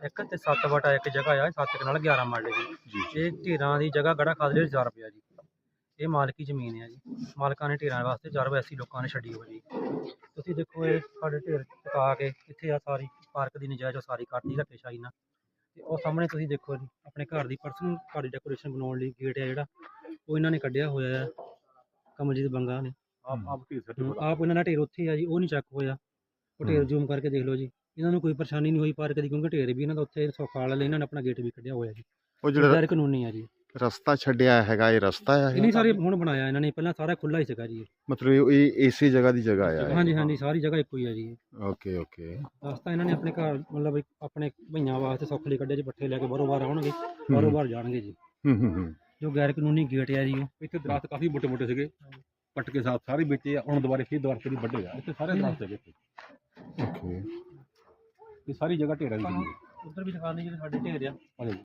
1 ਤੇ 7 ਵਟਾ 1 ਜਗ੍ਹਾ ਆ 7 ਨਾਲ 11 ਮਰਲੇ ਜੀ। ਇਹ ਢੇਰਾਂ ਦੀ ਜਗ੍ਹਾ ਗੜਾ ਖਾਦੇ 1000 ਰੁਪਇਆ ਜੀ। ਇਹ ਮਾਲਕੀ ਜ਼ਮੀਨ ਹੈ ਜੀ। ਮਾਲਕਾਂ ਨੇ ਢੇਰਾਂ ਵਾਸਤੇ 4 ਐਸੀ ਲੋਕਾਂ ਨੇ ਛੱਡੀ ਹੋਈ ਜੀ। ਤੁਸੀਂ ਦੇਖੋ ਇਹ ਸਾਡੇ ਢੇਰ ਚੁਕਾ ਕੇ ਇੱਥੇ ਆ ਸਾਰੀ ਪਾਰਕ ਦੀ ਨਜਾਇਜ਼ ਸਾਰੀ ਕੱਟਦੀ ਧੱਕੇਸ਼ਾਹੀ ਨਾਲ। ਤੇ ਉਹ ਸਾਹਮਣੇ ਤੁਸੀਂ ਦੇਖੋ ਜੀ ਆਪਣੇ ਘਰ ਦੀ ਪਰਸਨਲ ਘਰ ਦੀ ਡੈਕੋਰੇਸ਼ਨ ਬਣਾਉਣ ਲਈ ਗੇਟ ਹੈ ਜਿਹੜਾ ਉਹ ਇਹਨਾਂ ਨੇ ਕੱਢਿਆ ਹੋਇਆ ਹੈ ਕਮਲਜੀਤ ਬੰਗਾ ਨੇ। ਆਪ ਆਪ ਆਪ ਉਹਨਾਂ ਦਾ ਢੇਰ ਉੱਥੇ ਆ ਜੀ ਉਹ ਨਹੀਂ ਚੱਕ ਹੋਇਆ। ਉਹ ਢੇਰ ਜ਼ੂਮ ਕਰਕੇ ਦੇਖ ਲਓ ਜੀ। ਇਹਨਾਂ ਨੂੰ ਕੋਈ ਪਰੇਸ਼ਾਨੀ ਨਹੀਂ ਹੋਈ ਪਾਰਕ ਦੀ ਕਿਉਂਕਿ ਢੇਰ ਵੀ ਇਹਨਾਂ ਦਾ ਉੱਥੇ ਸੌਖਾ ਵਾਲਾ ਇਹਨਾਂ ਨੇ ਆਪਣਾ ਗੇਟ ਵੀ ਕੱਢਿਆ ਹੋਇਆ ਜੀ। ਉਹ ਜਿਹੜਾ ਗੈਰ ਕਾਨੂੰਨੀ ਆ ਜੀ। ਰਸਤਾ ਛੱਡਿਆ ਹੈਗਾ ਇਹ ਰਸਤਾ ਆ ਇਹ ਨਹੀਂ ਸਾਰੇ ਹੁਣ ਬਣਾਇਆ ਇਹਨਾਂ ਨੇ ਪਹਿਲਾਂ ਸਾਰਾ ਖੁੱਲਾ ਹੀ ਸੀਗਾ ਜੀ। ਮਤਲਬ ਇਹ ਇਸੇ ਜਗ੍ਹਾ ਦੀ ਜਗ੍ਹਾ ਆ ਹਾਂਜੀ ਹਾਂਜੀ ਸਾਰੀ ਜਗ੍ਹਾ ਇੱਕੋ ਹੀ ਆ ਜੀ। Okay okay. ਰਸਤਾ ਇਹਨਾਂ ਨੇ ਆਪਣੇ ਘਰ ਮਤਲਬ ਆਪਣੇ ਭਈਆਂ ਵਾਸਤੇ ਸੌਖ ਲਈ ਕੱਢਿਆ ਜੀ ਪੱਠੇ ਲੈ ਕੇ ਬਾਹਰੋਂ ਬਾਹਰ ਆਉਣਗੇ ਬਾਹਰੋਂ ਬਾਹਰ ਜਾਣਗੇ ਜੀ। ਹੂੰ ਹੂੰ ਹੂੰ। ਜੋ ਗੈਰ ਕਾਨੂੰਨੀ ਗੇਟ ਆ ਜੀ ਉਹ। ਇੱਥੇ ਦਰਖਤ ਕਾਫੀ ਮੋਟੇ ਮੋਟੇ ਸੀਗੇ ਪੱਟ ਕੇ ਸਾਥ ਸਾਰੇ ਵੇਚੇ ਆ ਹੁਣ ਦੁਬਾਰੇ ਫੇਰ ਦੁਬਾਰਾ ਫੇਰ ਵੱਡੇ ਆ ਇੱਥੇ ਸਾਰੇ ਦਰਖਤ ਸੀਗੇ ਇੱਥੇ। ਓਕੇ। ਇਹ ਸਾਰੀ ਜਗ੍ਹਾ ਢੇਰਾਂ ਦੀ ਜ਼ਮੀਨ ਹੈ। ਉੱਧਰ ਵੀ ਦਿਖਾਣੇ ਜਿਹੜੇ ਸਾਡੇ ਢੇਰ ਆ।